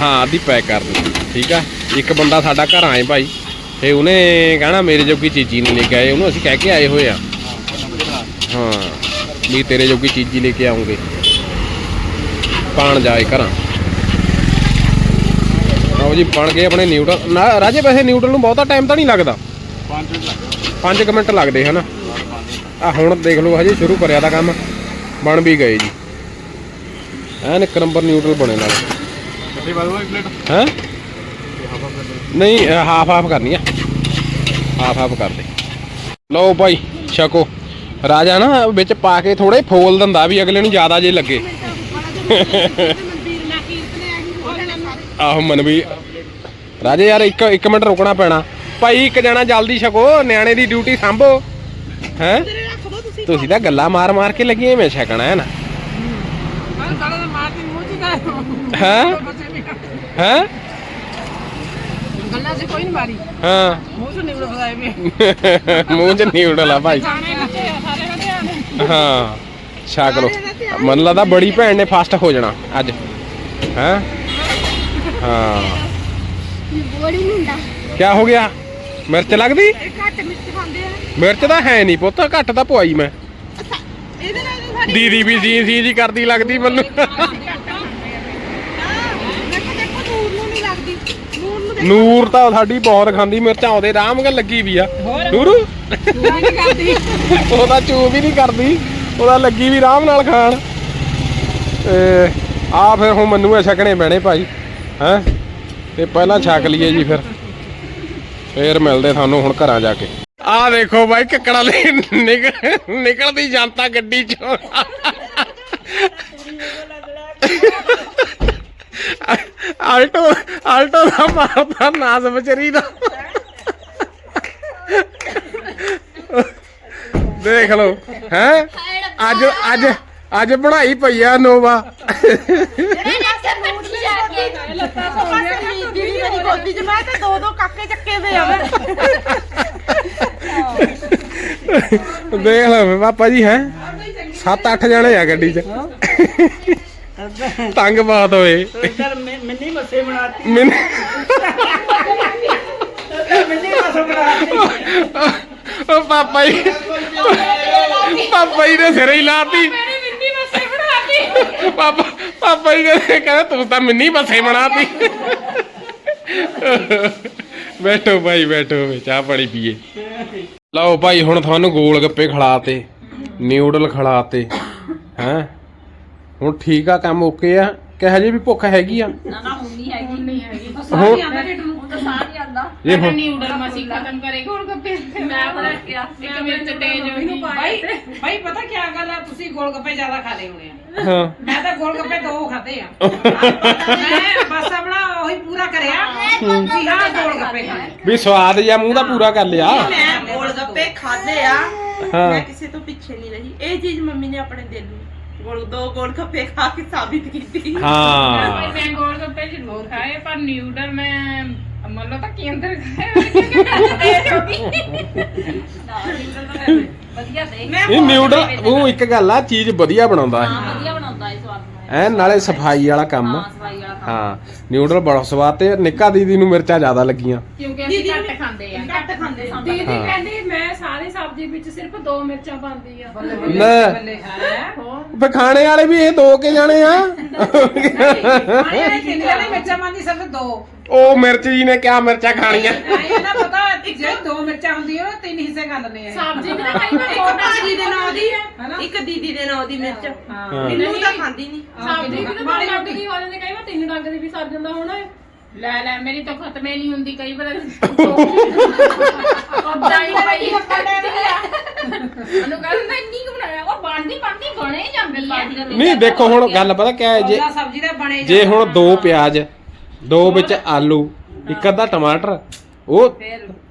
ਹਾਂ, ਅੱਧੀ ਪੈਕ ਕਰ ਦੇ ਠੀਕ ਆ? ਇੱਕ ਬੰਦਾ ਸਾਡਾ ਘਰ ਆਏ ਭਾਈ। ਤੇ ਉਹਨੇ ਕਹਿਣਾ, ਮੇਰੇ ਜੋਗੀ ਚੀਜ਼ੀ ਨਹੀਂ ਲੈ ਕੇ ਆਏ। ਉਹਨੂੰ ਅਸੀਂ ਕਹਿ ਕੇ ਆਏ ਹੋਏ ਆ। ਹਾਂ, ਵੀ ਤੇਰੇ ਜੋਗੀ ਚੀਜ਼ੀ ਲੈ ਕੇ ਆਉਂਗੇ। ਪਾਣ ਜਾਏ ਘਰਾਂ। ਆਓ ਜੀ ਬਣ ਗਏ ਆਪਣੇ ਨਿਊਡਲ ਨਾ ਰਾਜੇ ਵੈਸੇ ਨਿਊਡਲ ਨੂੰ ਬਹੁਤਾ ਟਾਈਮ ਤਾਂ ਨਹੀਂ ਲੱਗਦਾ। 5 ਮਿੰਟ ਲੱਗਦਾ। 5 ਮਿੰਟ ਲੱਗਦੇ ਹਨਾ? ਆ ਹੁਣ ਦੇਖ ਲਓ ਹਜੇ ਸ਼ੁਰੂ ਕਰਿਆ ਦਾ ਕੰਮ। ਬਣ ਵੀ ਗਏ ਜੀ। ਐਨ ਇੱਕ ਨੰਬਰ ਨਿਊਡਲ ਬਣੇ ਨਾਲ। ਕਿੱਥੇ ਬਾਦਵਾ ਇੱਕ ਪਲੇਟ ਹੈ? ਨਹੀਂ ਹਾਫ ਹਾਫ ਕਰਨੀ ਆ। ਹਾਫ ਹਾਫ ਕਰ ਦੇ ਲਓ ਭਾਈ ਛਕੋ। ਰਾਜਾ ਨਾ ਵਿੱਚ ਪਾ ਕੇ ਥੋੜੇ ਫੋਲ ਦਿੰਦਾ ਵੀ ਅਗਲੇ ਨੂੰ ਜ਼ਿਆਦਾ ਜੇ ਲੱਗੇ। ਆਹੋ ਮਨਵੀ ਰਾਜੇ ਯਾਰ ਇੱਕ ਇੱਕ ਮਿੰਟ ਰੁਕਣਾ ਪੈਣਾ। ਭਾਈ ਇੱਕ ਜਣਾ ਜਲਦੀ ਛਕੋ ਨਿਆਣੇ ਦੀ ਡਿਊਟੀ ਸੰਭੋ। ਹੈ? ਤੁਸੀਂ ਤਾਂ ਗੱਲਾਂ ਮਾਰ ਮਾਰ ਕੇ ਲੱਗੀਆਂ ਮੈਂ ਛਕਣਾ ਹੈ ਨਾ। ਹੈ? ਹੈ? ਗੱਲਾਂ 'ਚ ਕੋਈ ਨਹੀਂ ਮਾਰੀ। ਹਾਂ। ਮੂੰਹ 'ਚ ਨਿਵੜ ਫਸਾਏ ਵੇ। ਮੂੰਹ ਚ ਨਹੀਂ ਉਡਲਾ ਭਾਈ। ਹਾਂ ਛਕ ਲੋ ਮਨ ਲੱਗਦਾ ਬੜੀ ਭੈਣ ਨੇ ਫਾਸਟ ਹੋ ਜਾਣਾ ਅੱਜ। ਹੈ? ਹਾਂ। ਬੋੜੀ ਮੁੰਡਾ ਕੀ ਹੋ ਗਿਆ? ਮਿਰਚ ਲੱਗਦੀ? ਘੱਟ ਮਿਰਚ ਖਾਂਦੇ ਆ। ਮਿਰਚ ਤਾਂ ਹੈ ਨਹੀਂ ਪੁੱਤ ਘੱਟ ਤਾਂ ਪਵਾਈ ਮੈਂ। ਇਹਦੇ ਨਾਲ ਤਾਂ ਸਾਡੀ ਦੀਦੀ ਵੀ ਸੀ ਸੀ ਜੀ ਕਰਦੀ ਲੱਗਦੀ ਮੈਨੂੰ। ਦੇਖੋ ਦੇਖੋ ਨੂਰ ਨੂੰ ਨਹੀਂ ਲੱਗਦੀ। ਨੂਰ ਨੂੰ ਨੂਰ ਤਾਂ ਸਾਡੀ ਬਹੁਤ ਖਾਂਦੀ ਮਿਰਚਾਂ ਉਹਦੇ ਰਾਮ ਗੱਲ ਲੱਗੀ ਵੀ ਆ। ਨੂਰੂ? ਦੇਖੋ ਨਹੀਂ ਕਰਦੀ? ਉਹਦਾ ਚੂ ਵੀ ਨਹੀਂ ਕਰਦੀ ਉਹਦਾ ਲੱਗੀ ਵੀ ਆਰਾਮ ਨਾਲ ਖਾਣ। ਤੇ ਆ ਫਿਰ ਹੁਣ ਮੈਨੂੰ ਇਹ ਛਕਣੇ ਪੈਣੇ ਭਾਈ ਹੈ? ਤੇ ਪਹਿਲਾਂ ਛਕ ਲਈਏ ਜੀ ਫਿਰ। ਫੇਰ ਮਿਲਦੇ ਤੁਹਾਨੂੰ ਹੁਣ ਘਰਾਂ ਜਾ ਕੇ। ਆਹ ਦੇਖੋ ਬਾਈ, ਕੱਕੜਾ ਲੈ ਨਿਕਲਦੀ ਜਨਤਾ ਗੱਡੀ ਚੋਂ। ਆਲਟੋ ਆਲਟੋ ਦਾ ਮਾਰਦਾ ਨਾਸ ਬਚਰੀ ਦਾ। ਦੇਖ ਲਓ, ਹੈ? ਅੱਜ ਅੱਜ ਅੱਜ ਬਣਾਈ ਪਈ ਆ ਨੋਵਾ। ਜਾ ਕੇ ਲੱਤਾਂ ਸੌਂਦੀਆਂ ਦੀਦੀ ਮੇਰੀ ਗੋਦੀ 'ਚ ਮੈਂ ਤੇ ਦੋ ਦੋ ਕਾਕੇ ਚੱਕੇ ਦੇ ਆਵੇ ਦੇਖ ਲਓ ਪਾਪਾ ਜੀ ਹੈ। 7-8 ਜਣੇ ਆ ਗੱਡੀ 'ਚ। ਤੰਗ ਬਾਤ ਹੋਏ। ਮੈਂ- ਮੈਨੀ ਮੱਸੇ ਬਣਾਤੀ ਮੈਨੂੰ ਮੈਨੀ ਮੱਸੇ ਬਣਾਤੀ ਉਹ ਪਾਪਾ ਜੀ ਪਾਪਾ ਜੀ ਨੇ ਸਿਰੇ ਹੀ ਲਾਤੀ। ਪਾਪਾ ਪਾਪਾ ਜੀ ਕਹਿੰਦਾ ਤੂੰ ਤਾਂ ਮਿੰਨੀ ਬੱਸੇ ਬਣਾਤੀ। ਬੈਠੋ ਭਾਈ ਬੈਠੋ ਵੇ ਚਾਹ ਪਾਣੀ ਪੀਏ। ਲਓ ਭਾਈ ਹੁਣ ਤੁਹਾਨੂੰ ਗੋਲ ਗੱਪੇ ਖਿਲਾਤੇ ਨਿਊਡਲ ਖਿਲਾਤੇ ਹੈਂ? ਹੁਣ ਠੀਕ ਆ ਕੰਮ ਓਕੇ ਆ। ਕਿਹੋ ਜਿਹੀ ਵੀ ਭੁੱਖ ਹੈਗੀ ਆ? ਨਾ ਨਾ ਹੁਣ ਨਹੀਂ ਹੈਗੀ ਨਹੀਂ ਹੈਗੀ। ਹੁਣ ਆਂਦਾ ਢਿੱਡ ਨੂੰ ਤਾਂ ਸਾਹ ਇਹ ਹੁਣ ਨਿਊਡਲ ਮਸੀ ਖਤਮ ਕਰੇ। ਗੋਲ ਗੱਪੇ ਮੈਂ ਬਣਾ ਕੇ ਇੱਕ ਮਿਰਚ ਤੇਜ਼ ਹੋ ਗਈ ਭਾਈ ਭਾਈ ਪਤਾ ਕੀ ਗੱਲ ਆ? ਤੁਸੀਂ ਗੋਲ ਗੱਪੇ ਜ਼ਿਆਦਾ ਖਾ ਲਏ ਹੋਣੇ ਆ। ਹਾਂ। ਮੈਂ ਤਾਂ ਗੋਲ ਗੱਪੇ ਦੋ ਖਾਦੇ ਆ। ਮੈਂ ਬਸ ਆਪਣਾ ਉਹੀ ਪੂਰਾ ਕਰਿਆ ਵੀ ਹਾਂ ਗੋਲ ਗੱਪੇ ਖਾਣੇ। ਵੀ ਸਵਾਦ ਜਿਹਾ ਮੂੰਹ ਦਾ ਪੂਰਾ ਕਰ ਲਿਆ। ਮੈਂ ਗੋਲ ਗੱਪੇ ਖਾਦੇ ਆ। ਮੈਂ ਕਿਸੇ ਤੋਂ ਪਿੱਛੇ ਨਹੀਂ ਰਹੀ। ਇਹ ਚੀਜ਼ ਮੰਮੀ ਨੇ ਆਪਣੇ ਦਿਲ ਨੂੰ ਗੋਲ ਦੋ ਗੋਲ ਗੱਪੇ ਖਾ ਕੇ ਸਾਬਿਤ ਕੀਤੀ। ਹਾਂ। ਮੈਂ ਗੋਲ ਗੱਪੇ ਜ਼ਰੂਰ ਖਾਏ ਪਰ ਨਿਊਡਲ ਮੈਂ ਮੱਲੋ ਤਾਂ ਕੀ ਅੰਦਰ ਖਾਏ ਕਿਉਂਕਿ ਮੈਂ ਤੇਜ਼ ਹੋ। ਗਈ ਵਧੀਆ ਦੇ ਇਹ ਨਿਊਡਲ ਉਹ ਇੱਕ ਗੱਲ ਆ ਚੀਜ਼ ਵਧੀਆ ਬਣਾਉਂਦਾ ਹੈ ਵਧੀਆ ਬਣਾਉਂਦਾ ਇਹ ਸਵਾਦ ਐ ਨਾਲੇ ਸਫ਼ਾਈ ਵਾਲਾ ਕੰਮ। ਸਫ਼ਾਈ ਵਾਲਾ ਹਾਂ ਨਿਊਡਲ ਬੜਾ ਸਵਾਦ ਤੇ ਨਿੱਕਾ ਦੀਦੀ ਨੂੰ ਮਿਰਚਾਂ ਜ਼ਿਆਦਾ ਲੱਗੀਆਂ। ਕਿਉਂਕਿ ਅਸੀਂ ਘੱਟ ਖਾਂਦੇ ਆ। ਘੱਟ ਖਾਂਦੇ ਸੀ ਦੀਦੀ। ਕਹਿੰਦੀ ਮੈਂ ਸਾਰੀ ਸਬਜ਼ੀ ਵਿੱਚ ਸਿਰਫ ਦੋ ਮਿਰਚਾਂ ਪਾਉਂਦੀ ਆ। ਲੈ ਹੋਰ? ਫੇ ਖਾਣੇ ਵਾਲੇ ਵੀ ਇਹ ਦੋ ਕੇ ਜਾਣੇ ਆ। ਮਿਰਚਾਂ ਮੰਦੀ ਸਭ ਦੋ। ਉਹ ਮਿਰਚ ਜੀ ਨੇ ਕਿਆ ਮਿਰਚਾਂ ਖਾਣੀਆਂ। ਆਏ ਨਾ ਪਤਾ ਜੇ ਦੋ ਮਿਰਚਾਂ ਹੁੰਦੀਆਂ ਉਹ ਤਿੰਨ ਹਿੱਸੇ ਕਰ ਲੈਂਦੇ ਆ ਸਬਜ਼ੀ ਵੀ ਤਾਂ ਕਈ ਵਾਰ ਇੱਕ ਬਹੁਤ ਭਾਜੀ ਦੇ ਨਾਂ ਦੀ ਹਨਾ? ਇੱਕ ਦੀਦੀ ਦੇ ਨਾਂ ਦੀ ਮਿਰਚ। ਹਾਂ। ਮੈਨੂੰ ਤਾਂ ਖਾਂਦੀ ਨਹੀਂ। ਸਬਜ਼ੀ ਵੀ ਤਾਂ ਮਾੜੀ ਲੱਗ ਦੀ ਹੋ ਜਾਂਦੀ ਕਈ ਵਾਰ ਤਿੰਨ ਡੰਗ ਦੀ ਵੀ ਸਰ ਜਾਂਦਾ ਹੋਣਾ ਇਹ। ਲੈ ਲੈ ਮੇਰੀ ਤਾਂ ਖਤਮੇ ਨਹੀਂ ਹੁੰਦੀ ਕਈ ਵਾਰ। ਉਦਾਂ ਹੀ ਪਈ ਉਹਨੂੰ ਕਹਿੰਦਾ ਇੰਨੀ ਕੁ ਬਣਾਇਆ ਉਹ ਬਣਦੀ ਬਣਦੀ ਬਣੇ ਜਾਂਦੀ ਨਹੀਂ ਦੇਖੋ ਹੁਣ ਗੱਲ ਪਤਾ ਕਿਆ ਹੈ ਜੇ ਉਹਦਾ ਸਬਜ਼ੀ ਦਾ ਬਣੇ ਜੇ ਹੁਣ ਦੋ ਪਿਆਜ਼ ਦੋ ਵਿੱਚ ਆਲੂ ਇੱਕ ਅੱਧਾ ਟਮਾਟਰ। ਉਹ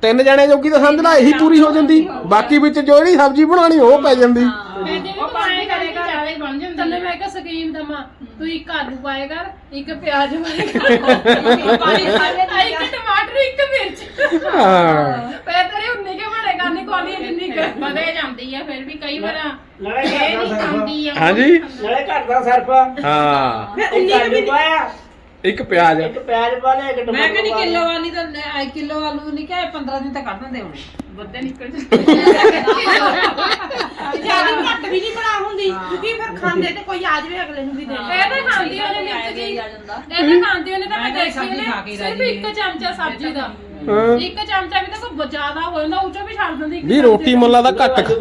ਤਿੰਨ ਜਣੇ ਜੋਗੀ ਤਾਂ ਸਮਝ ਲਾ ਇਹੀ ਪੂਰੀ ਹੋ ਜਾਂਦੀ। ਬਾਕੀ ਵਿੱਚ ਜੋ ਜਿਹੜੀ ਸਬਜ਼ੀ ਬਣਾਣੀ ਉਹ ਪੈ ਜਾਂਦੀ। ਉਹ ਪਾਣੀ ਕਰੇਗਾ ਹੀ ਬਣ ਜਾਂਦਾ ਤੰਨੇ ਮੈਂ ਕਿਹਾ ਸਕੀਮ ਦਮਾ ਤੂੰ ਇੱਕ ਆਲੂ ਪਾਏ ਕਰ ਇੱਕ ਪਿਆਜ਼ ਪਾਏ ਕਰ। ਪਾਣੀ ਖਾਲੇ ਇੱਕ ਟਮਾਟਰ ਇੱਕ ਮਿਰਚ। ਹਾਂ। ਪੈ ਤੇਰੇ ਉਨੇ ਕੇ ਬਣੇਗਾ ਨਹੀਂ ਕੋਲੀ ਜਿੰਨੀ ਕਰ। ਵਧੇ ਜਾਂਦੀ ਆ ਫਿਰ ਵੀ ਕਈ ਵਾਰ ਨਾਲੇ ਇਹ ਘਰ ਨਹੀਂ ਦਾ ਸਰਫ। ਖਾਂਦੀ ਆ। ਹਾਂਜੀ। ਨਾਲੇ ਘਰ ਦਾ ਸਰਫ। ਹਾਂ। ਇੱਕ ਆਲੂ ਪਾਇਆ ਇੱਕ ਪਿਆਜ਼। ਇੱਕ ਪਿਆਜ਼ ਪਾ ਲਿਆ ਇੱਕ ਟਮਾਟਰ ਮੈਂ ਕਹਿੰਦੀ ਪਾ ਲਿਆ। ਕਿਲੋ ਵਾਲੀ ਤਾਂ ਲੈ- ਕਿਲੋ ਆਲੂ ਨਹੀਂ ਕਿ 15 ਦਿਨ ਤੱਕ ਕੱਢ ਦਿੰਦੇ ਹੋਣੇ। ਵੱਧੇ ਨਿਕਲ ਜਾਂਦੇ। ਜ਼ਿਆਦਾ ਘੱਟ ਵੀ ਨਹੀਂ ਬਣਾ ਹੁੰਦੀ ਕਿਉਂਕਿ ਫਿਰ ਖਾਂਦੇ ਤੇ ਕੋਈ ਆ ਜਾਵੇ ਅਗਲੇ ਨੂੰ ਵੀ ਦੇਣੀ ਇਹ ਤਾਂ ਖਾਂਦੀ ਉਹਨੇ ਮਿਰਚ ਜੀ ਇਹ ਤਾਂ ਖਾਂਦੀ ਉਹਨੇ ਤਾਂ ਮੈਂ ਦੇਖੀ ਉਹਨੇ ਸਿਰਫ ਇੱਕ ਚਮਚਾ ਸਬਜ਼ੀ ਦਾ। ਹਾਂ। ਇੱਕ ਚਮਚਾ ਵੀ ਤਾਂ ਕੋਈ ਜ਼ਿਆਦਾ ਹੋ ਜਾਂਦਾ ਉਹ ਚੋਂ ਵੀ ਛੱਡ ਦਿੰਦੀ ਇੱਕ ਵੀ ਰੋਟੀ ਮੁੱਲਾ ਦਾ। ਘੱਟ।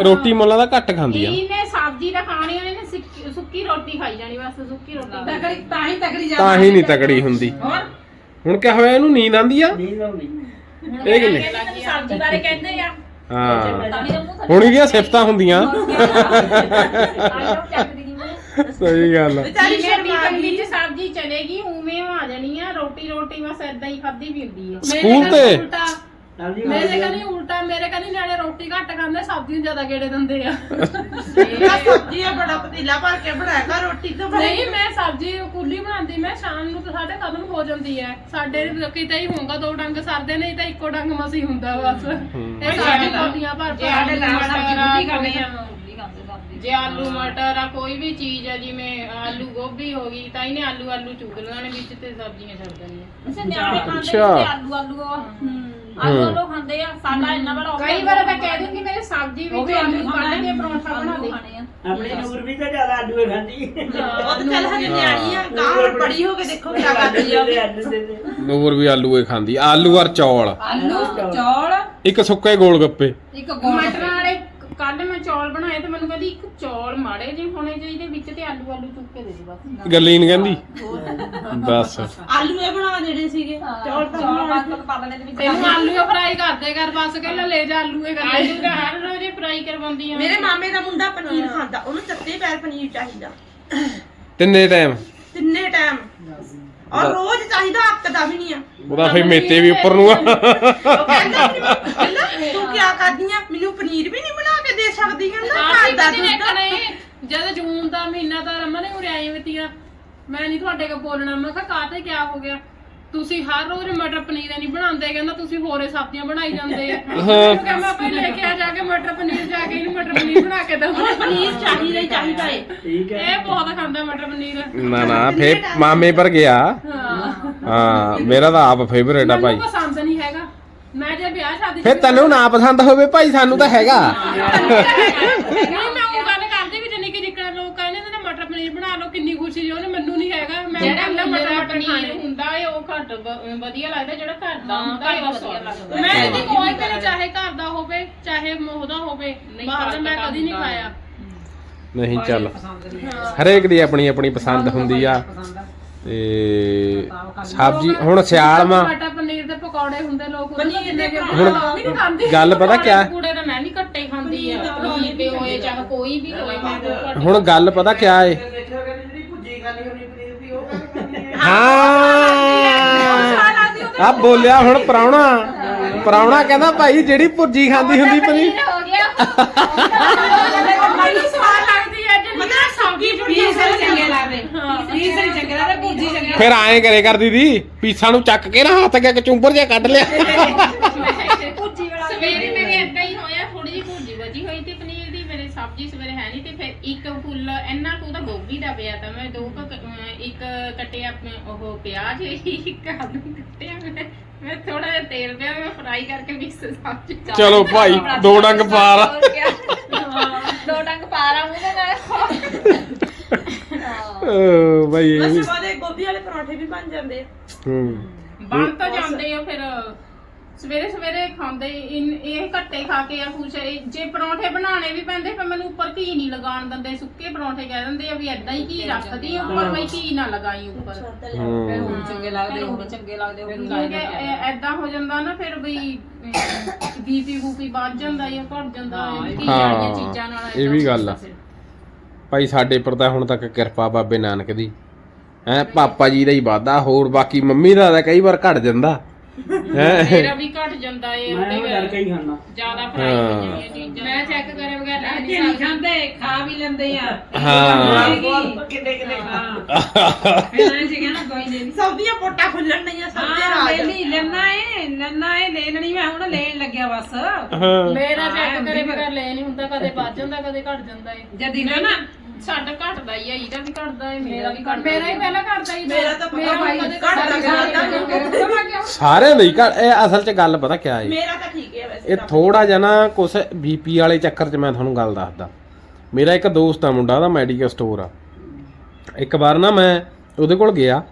ਰੋਟੀ ਮੁੱਲਾ ਦਾ ਘੱਟ ਖਾਂਦੀ ਆ। ਇਹਨੇ ਸਬਜ਼ੀ ਦਾ ਖਾਣੀ ਉਹਨੇ ਸਿੱਕੀ- ਸੁੱਕੀ ਰੋਟੀ ਖਾਈ ਜਾਣੀ ਬਸ ਸੁੱਕੀ ਰੋਟੀ ਤਕੜੀ ਤਾਂ ਹੀ ਤਕੜੀ ਜ਼ਿਆਦਾ ਤਾਂ ਹੀ ਨਹੀਂ ਤਕੜੀ ਹੁੰਦੀ। ਹੋਰ? ਹੁਣ ਕਿਆ ਹੋਇਆ ਇਹਨੂੰ ਨੀਂਦ ਆਂਦੀ ਆ? ਨੀਂਦ ਆਉਂਦੀ। ਇਹ ਕਿੰਨੇ ਸਬਜ਼ੀ ਬਾਰੇ ਕਹਿੰਦੇ ਆ। ਹਾਂ। ਹੁਣ ਇਹਦੀਆਂ ਸਿਫਤਾਂ ਹੁੰਦੀਆਂ। ਸਹੀ ਗੱਲ ਆ। ਵਿਚਾਰੀ ਜਿਵੇਂ ਸ਼ਰਮਾ ਟਿਫਨ ਗਈ। ਵਿੱਚ ਸਬਜ਼ੀ ਚਲੇਗੀ ਉਵੇਂ ਉਹ ਆ ਜਾਣੀ ਆ ਰੋਟੀ ਰੋਟੀ ਬਸ ਏਦਾਂ ਹੀ ਖਾਦੀ ਵੀ ਹੁੰਦੀ ਆ ਸਕੂਲ ਤੇ? ਉਲਟਾ ਮੇਰੇ ਕਨੀ ਉਲਟਾ ਮੇਰੇ ਕਨੀ ਨਾਲੇ ਰੋਟੀ ਘੱਟ ਖਾਂਦੇ ਸਬਜ਼ੀ ਨੂੰ ਜ਼ਿਆਦਾ ਗੇੜੇ ਦਿੰਦੇ ਆ। ਸਬਜ਼ੀ ਆ। ਬੜਾ ਪਤੀਲਾ ਭਰ ਕੇ ਬਣਾਏਗਾ ਰੋਟੀ ਤਾਂ ਬਣੀ। ਨਹੀਂ ਮੈਂ ਸਬਜ਼ੀ ਕੁੱਲੀ ਬਣਾਉਂਦੀ ਮੈਂ ਸ਼ਾਮ ਨੂੰ ਤਾਂ ਸਾਡੇ ਖਤਮ ਹੋ ਜਾਂਦੀ ਹੈ ਸਾਡੇ ਕਿਤੇ ਹੀ ਹੋਊਗਾ ਦੋ ਡੰਗ ਸਰਦੇ ਨਹੀਂ ਤਾਂ ਇੱਕੋ ਡੰਗ ਮਸੀ ਹੁੰਦਾ ਬਸ। ਇਹ ਸਬਜ਼ੀ ਕੋਲੀਆਂ ਭਰ ਜੇ ਭਰ ਆਲੂ ਨਾਲ ਸਬਜ਼ੀ ਖਾਂਦੇ ਆ। ਜੇ ਆਲੂ ਮਟਰ ਆ ਕੋਈ ਵੀ ਚੀਜ਼ ਆ ਜਿਵੇਂ ਆਲੂ ਗੋਭੀ ਹੋ ਗਈ ਤਾਂ ਇਹਨੇ ਆਲੂ ਆਲੂ ਚੁਗ ਲੈਣੇ ਵਿੱਚ ਤੇ ਸਬਜ਼ੀਆਂ ਛੱਡ ਦੇਣੀਆਂ। ਵੈਸੇ ਨਿਆਣੇ ਖਾਂਦੇ ਅੱਛਾ। ਨੇ ਆਲੂ ਆਲੂ ਆਲੂ ਆਲੂ ਖਾਂਦੇ ਆ ਸਾਡਾ ਇੰਨਾ ਬੜਾ ਕਈ ਵਾਰ ਤਾਂ ਕਹਿ ਦੂੰਗੀ ਮੇਰੇ ਸਬਜ਼ੀ ਉਹ ਵਿੱਚ ਵੀ ਆਲੂ ਆਲੂ ਕੱਢ ਕੇ ਪਰੌਂਠਾ ਬਣਾ ਦੇ। ਖਾਣੇ ਆ। ਆਪਣੀ ਨੂਰ ਵੀ ਤਾਂ ਜ਼ਿਆਦਾ ਆਲੂ ਹੀ ਖਾਂਦੀ। ਉਹ ਤਾਂ ਚੱਲ ਹਜੇ ਨਿਆਣੀ ਆ ਗਾਂ ਬੜੀ ਹੋ ਕੇ ਦੇਖੋ ਕੀ ਕਰਦੀ ਆ। ਆਲੂ ਦੇ ਦੇ ਦੇ। ਨੂਰ ਵੀ ਆਲੂ ਹੀ ਖਾਂਦੀ। ਆਲੂ ਔਰ ਚੌਲ। ਆਲੂ ਚੌਲ। ਇੱਕ ਸੁੱਕੇ ਗੋਲ ਗੱਪੇ। ਇੱਕ ਗੋਲ ਮਟਰਾਂ ਵਾਲੇ ਕੱਲ ਮੈਂ ਚੌਲ ਬਣਾਏ ਤੇ ਮੈਨੂੰ ਕਹਿੰਦੀ ਇੱਕ ਚੌਲ ਮਾੜੇ ਜਿਹੇ ਹੋਣੇ ਚਾਹੀਦੇ ਵਿੱਚ ਤੇ ਆਲੂ ਆਲੂ ਚੁੱਕ ਕੇ ਦੇ ਦੇ ਬਸ। ਗੱਲੀਨ ਕਹਿੰਦੀ? ਬਸ। ਆਲੂ ਇਹ ਬਣਾ ਦੇਣੇ ਸੀਗੇ। ਚੌਲ ਤਾਂ ਚੌਲ ਪਾਸ ਪਾ ਦੇਣੇ ਤੇ ਵਿੱਚ ਤੈਨੂੰ ਆਲੂ। ਫਰਾਈ ਕਰਦੇ ਕਰ ਬਸ ਕੇ ਲੈ ਜਾ ਆਲੂ ਇਹ ਕਰਦੇ ਆਲੂ ਤਾਂ ਹਰ ਰੋਜ਼ ਫਰਾਈ ਕਰਵਾਉਂਦੀ ਆ। ਮੇਰੇ ਮਾਮੇ ਦਾ ਮੁੰਡਾ ਪਨੀਰ ਖਾਂਦਾ ਉਹਨੂੰ ਚੱਤੇ ਪੈਰ ਪਨੀਰ ਚਾਹੀਦਾ। ਤਿੰਨੇ ਟਾਈਮ ਤਿੰਨੇ ਟਾਈਮ ਔਰ ਰੋਜ਼ ਚਾਹੀਦਾ ਅੱਕਦਾ ਵੀ ਨਹੀਂ ਆ। ਉਹਦਾ ਫੇ ਮੇਤੇ ਵੀ ਉੱਪਰ ਨੂੰ ਆ। ਉਹ ਕਹਿੰਦਾ ਮੈਨੂੰ- ਕਹਿੰਦਾ ਤੂੰ ਕੀ ਕਰਦੀ ਆ ਮੈਨੂੰ ਪਨੀਰ ਵੀ ਨਹੀਂ ਬਣਾ ਕੇ ਦੇ ਸਕਦੀ ਕਹਿੰਦਾ ਘਰ ਦਾ ਦੁੱਧ। ਜਦ ਜੂਨ ਦਾ ਮਹੀਨਾ ਤਾਂ ਰਮਨ ਨੇ ਉਰੇ ਆਈ ਵਤੀਆਂ ਮੈਂ ਨਹੀਂ ਤੁਹਾਡੇ ਕੋਲ ਬੋਲਣਾ ਮੈਂ ਕਿਹਾ ਕਾਤੇ ਕਿਆ ਹੋ ਗਿਆ? ਤੁਸੀਂ ਹਰ ਰੋਜ਼ ਮਟਰ ਪਨੀਰ ਨਹੀਂ ਬਣਾਉਂਦੇ ਕਹਿੰਦਾ ਤੁਸੀਂ ਹੋਰੇ ਸਬਜ਼ੀਆਂ ਬਣਾਈ ਜਾਂਦੇ ਆ। ਮੈਂ ਕਿਹਾ ਮੈਂ ਆਪੇ ਲੈ ਕੇ ਆ ਜਾ ਕੇ ਮਟਰ ਪਨੀਰ ਜਾ ਕੇ ਇਹਨੂੰ ਮਟਰ ਪਨੀਰ ਬਣਾ ਕੇ ਦਵਾਂ। ਪਨੀਰ ਚਾਹੀਦਾ ਹੀ ਚਾਹੀਦਾ ਏ। ਠੀਕ ਹੈ। ਇਹ ਬਹੁਤ ਖਾਂਦਾ ਮਟਰ ਪਨੀਰ। ਨਾ ਨਾ ਫੇ ਮਾਮੇ ਪਰ ਗਿਆ। ਹਾਂ। ਹਾਂ ਮੇਰਾ ਤਾਂ ਆਪ ਫੇਵਰੇਟ ਆ ਭਾਈ। ਪਸੰਦ ਨਹੀਂ ਮੈਂ ਜੇ ਵਿਆਹ ਸ਼ਾਦੀ ਚ ਫੇ ਤੈਨੂੰ ਨਾ ਪਸੰਦ ਹੋਵੇ ਭਾਈ ਸਾਨੂੰ ਤਾਂ ਹੈਗਾ। ਨਹੀਂ ਮੈਂ ਉਹ ਗੱਲ ਕਰਦੀ ਵੀ ਜਿੰਨੀ ਕਿ ਜਿੱਕਣਾ ਲੋਕ ਕਹਿੰਦੇ ਨੇ ਨਾ ਮਟਰ ਪਨੀਰ ਬਣਾ ਲਓ ਕਿੰਨੀ ਖੁਸ਼ੀ ਜੀ ਉਹਨੇ ਮੈਨੂੰ ਨਹੀਂ ਹੈਗਾ। ਮੈਂ ਜਿਹੜਾ ਕਹਿੰਦਾ ਮਟਰ ਮਟਰ ਪਨੀਰ ਪਨੀਰ ਹੁੰਦਾ ਏ ਉਹ ਘੱਟ ਵ- ਵਧੀਆ ਲੱਗਦਾ ਜਿਹੜਾ ਘਰ ਦਾ ਹੁੰਦਾ ਏ ਵਧੀਆ ਲੱਗਦਾ। ਮੈਂ ਇਹਦੀ ਕੋਈ ਤੇ ਨਹੀਂ ਚਾਹੇ ਘਰ ਦਾ ਹੋਵੇ ਚਾਹੇ ਉਹਦਾ ਹੋਵੇ ਨਹੀਂ, ਬਾਹਰ ਦਾ ਮੈਂ ਕਦੀ ਨਹੀਂ ਖਾਇਆ। ਨਹੀਂ ਚੱਲ। ਹਰੇਕ ਦੀ ਆਪਣੀ ਆਪਣੀ ਪਸੰਦ ਹੁੰਦੀ ਆ। ਤੇ ਸਬਜ਼ੀ ਹੁਣ ਸਿਆਲ ਮਾ ਮਟਰ ਪਨੀਰ ਦੇ ਪਕੌੜੇ ਹੁੰਦੇ ਲੋਕ ਪਨੀਰ ਦੇ ਹੁਣ ਉਹ ਵੀ ਨਹੀਂ ਖਾਂਦੇ ਗੱਲ ਪਤਾ ਕਿਆ? ਹੈ? ਕੂੜੇ ਤਾਂ ਮੈਂ ਵੀ ਘੱਟੇ ਖਾਂਦੀ ਆ। ਪਨੀਰ ਦੇ ਹੋਏ ਚਾਹੇ ਕੋਈ ਵੀ ਹੋਏ ਮੈਂ ਘੱਟ ਹੁਣ ਗੱਲ ਪਤਾ ਕਿਆ ਏ? ਦੇਖਿਆ ਕਿ ਜਿਹੜੀ ਭੁੱਜੀ ਖਾਣੀ ਹੋਣੀ ਪਨੀਰ ਦੀ ਉਹ ਖਾਣੀ ਹੈ ਹਾਂ। ਆ ਬੋਲਿਆ ਹੁਣ ਪ੍ਰਾਹੁਣਾ। ਪ੍ਰਾਹੁਣਾ ਕਹਿੰਦਾ ਭਾਈ ਜਿਹੜੀ ਭੁਰਜੀ ਖਾਂਦੀ ਹੁੰਦੀ ਪਨੀਰ ਹੋ ਗਿਆ। ਮੈਨੂੰ ਸਵਾਦ ਲੱਗਦੀ ਹੈ ਜੇ ਮਤਲਬ ਸਬਜ਼ੀ ਪੀਸ ਚੰਗੇ ਲੱਗਦੇ। ਚੰਗੀ। ਫਿਰ ਐਂ ਕਰੇ ਕਰ ਦੀਦੀ ਪੀਸਾਂ ਨੂੰ ਚੱਕ ਕੇ ਨਾ ਹੱਥ ਕੇ ਕਚੂੰਬਰ ਜਿਹਾ ਕੱਢ ਲਿਆ। ਭੁੱਜੀ ਵਾਲਾ ਸਵੇਰੇ ਮੇਰੇ ਏਦਾਂ ਹੀ ਹੋਇਆ ਥੋੜੀ ਜਿਹੀ ਭੁਰਜੀ ਵਜੀ ਹੋਈ ਤੇ ਪਨੀਰ ਦੀ ਮੇਰੇ ਸਬਜ਼ੀ ਸਵੇਰੇ ਹੈ ਨਹੀਂ ਤੇ ਫਿਰ ਇੱਕ ਫੁੱਲ ਇੰਨਾ ਕੁ ਉਹਦਾ ਗੋਭੀ ਦਾ ਪਿਆ ਤਾਂ ਮੈਂ ਦੋ ਕੁ ਕ- ਅਹ ਇੱਕ ਕੱਟਿਆ ਪ- ਉਹ ਪਿਆਜ਼ ਇੱਕ ਆਲੂ ਕੱਟਿਆ ਮੈਂ ਮੈਂ ਥੋੜਾ ਜਿਹਾ ਤੇਲ ਪਿਆ ਮੈਂ ਫਰਾਈ ਕਰਕੇ ਮਿਕਸ ਸਬਜ਼ੀ ਚ ਚਲੋ ਭਾਈ ਦੋ ਡੰਗ ਪਾਰ ਆ। ਹੋਰ ਕਿਆ? ਦੋ ਡੰਗ ਪਾਰਾ ਮੂੰਹ ਦੇ ਨਾਲ। ਓ ਭਾਈ ਇਹ ਵੀ ਬਸ ਉਹਦੇ ਗੋਭੀ ਵਾਲੇ ਪਰੌਂਠੇ ਵੀ ਬਣ ਜਾਂਦੇ ਆ। ਹੂੰ। ਬਣ ਤਾਂ ਜਾਂਦੇ ਆ ਫਿਰ ਸਵੇਰੇ ਸਵੇਰੇ ਖਾਂਦੇ ਇਨ- ਇਹ ਘੱਟੇ ਖਾ ਕੇ ਆ ਕੁਛ ਇਹ- ਜੇ ਪਰੌਂਠੇ ਬਣਾਉਣੇ ਵੀ ਪੈਂਦੇ ਫਿਰ ਮੈਨੂੰ ਉੱਪਰ ਘੀ ਨਹੀਂ ਲਗਾਉਣ ਦਿੰਦੇ। ਸੁੱਕੇ ਪਰੌਂਠੇ ਕਹਿ ਦਿੰਦੇ ਆ ਵੀ ਐਦਾਂ ਹੀ ਘੀ ਰੱਖਦੀ ਆ ਉੱਪਰ ਬਈ ਘੀ ਨਾ ਲਗਾਈ ਉੱਪਰ। ਹੂੰ। ਚੰਗੇ ਲੱਗਦੇ ਹੋਗੇ ਚੰਗੇ ਲੱਗਦੇ ਹੋਗੇ ਕਿਉਂਕਿ ਐਦਾਂ ਹੋ ਜਾਂਦਾ ਨਾ ਫਿਰ ਬਈ ਬੀਪੀ ਬੂਪੀ ਵੱਧ ਜਾਂਦਾ ਜਾਂ ਘਟ ਜਾਂਦਾ ਘੀ ਵਾਲੀਆਂ ਚੀਜ਼ਾਂ ਨਾਲ ਇਹ ਵੀ ਗੱਲ ਆ। ਭਾਈ ਸਾਡੇ ਪਰ ਤਾਂ ਹੁਣ ਤੱਕ ਕਿਰਪਾ ਬਾਬੇ ਨਾਨਕ ਦੀ। ਹੈ ਪਾਪਾ ਜੀ ਦਾ ਹੀ ਵਾਦਾ ਹੋਰ ਬਾਕੀ ਮੰਮੀ ਦਾ ਤਾਂ ਕਈ ਵਾਰ ਘਟ ਜਾਂਦਾ। ਹੈਂ? ਮੇਰਾ ਵੀ ਘਟ ਜਾਂਦਾ ਏ ਮੈਂ ਉਹ ਡਰ ਕੇ ਹੀ ਖਾਣਾ ਜ਼ਿਆਦਾ ਫਰਾਈ ਹਾਂ। ਹੋਈਆਂ ਚੀਜ਼ਾਂ। ਮੈਂ ਚੈੱਕ ਕਰੇ ਬਗੈਰ ਨਹੀਂ ਨਹੀਂ ਖਾਂਦੇ ਖਾ ਵੀ ਲੈਂਦੇ ਆ। ਹਾਂ। ਬਹੁਤ ਕਿਤੇ ਕਿਤੇ ਹਾਂ। ਸੀਗਾ ਨਾ ਕੋਈ ਨਹੀਂ। ਸਭ ਦੀਆਂ ਪੋਟਾਂ ਖੁੱਲਣ ਨਹੀਂ ਆ ਸਭ ਦੇ ਹਾਂ ਰਾਜ ਲੈਣਾ ਏ ਲੈਣਾ ਏ ਲੈਣੀ ਮੈਂ ਹੁਣ ਲੈਣ ਲੱਗਿਆ ਬਸ। ਹਾਂ। ਮੇਰਾ ਚੈੱਕ ਕਰੇ ਬਗੈਰ ਲੈ ਨਹੀਂ ਹੁੰਦਾ ਕਦੇ ਵੱਧ ਜਾਂਦਾ ਕਦੇ ਘਟ ਜਾਂਦਾ ਏ। ਜਦੀ ਨਾ ਨਾ ਸਾਡਾ ਘਟਦਾ ਹੀ ਆ ਇਹਦਾ ਵੀ ਘਟਦਾ ਏ ਮੇਰਾ ਵੀ ਘਟਦਾ ਮੇਰਾ ਹੀ ਪਹਿਲਾਂ ਘਟਦਾ ਹੀ ਮੇਰਾ ਤਾਂ ਪਤਾ ਭਾਈ ਘੱਟ ਲੱਗਦਾ ਸਾਰਿਆਂ ਲਈ ਘਰ ਇਹ ਅਸਲ 'ਚ ਗੱਲ ਪਤਾ ਕਿਆ ਹੈ ਮੇਰਾ ਤਾਂ ਠੀਕ ਹੈ ਵੈਸੇ ਇਹ ਥੋੜਾ ਜਿਹਾ ਨਾ ਕੁਛ ਬੀਪੀ ਵਾਲੇ ਚੱਕਰ 'ਚ ਮੈਂ ਤੁਹਾਨੂੰ ਗੱਲ ਦੱਸਦਾ। ਮੇਰਾ ਇੱਕ ਦੋਸਤ ਆ ਮੁੰਡਾ ਦਾ ਮੈਡੀਕਲ ਸਟੋਰ ਆ। ਇੱਕ ਵਾਰ ਨਾ ਮੈਂ ਉਹਦੇ ਕੋਲ ਗਿਆ।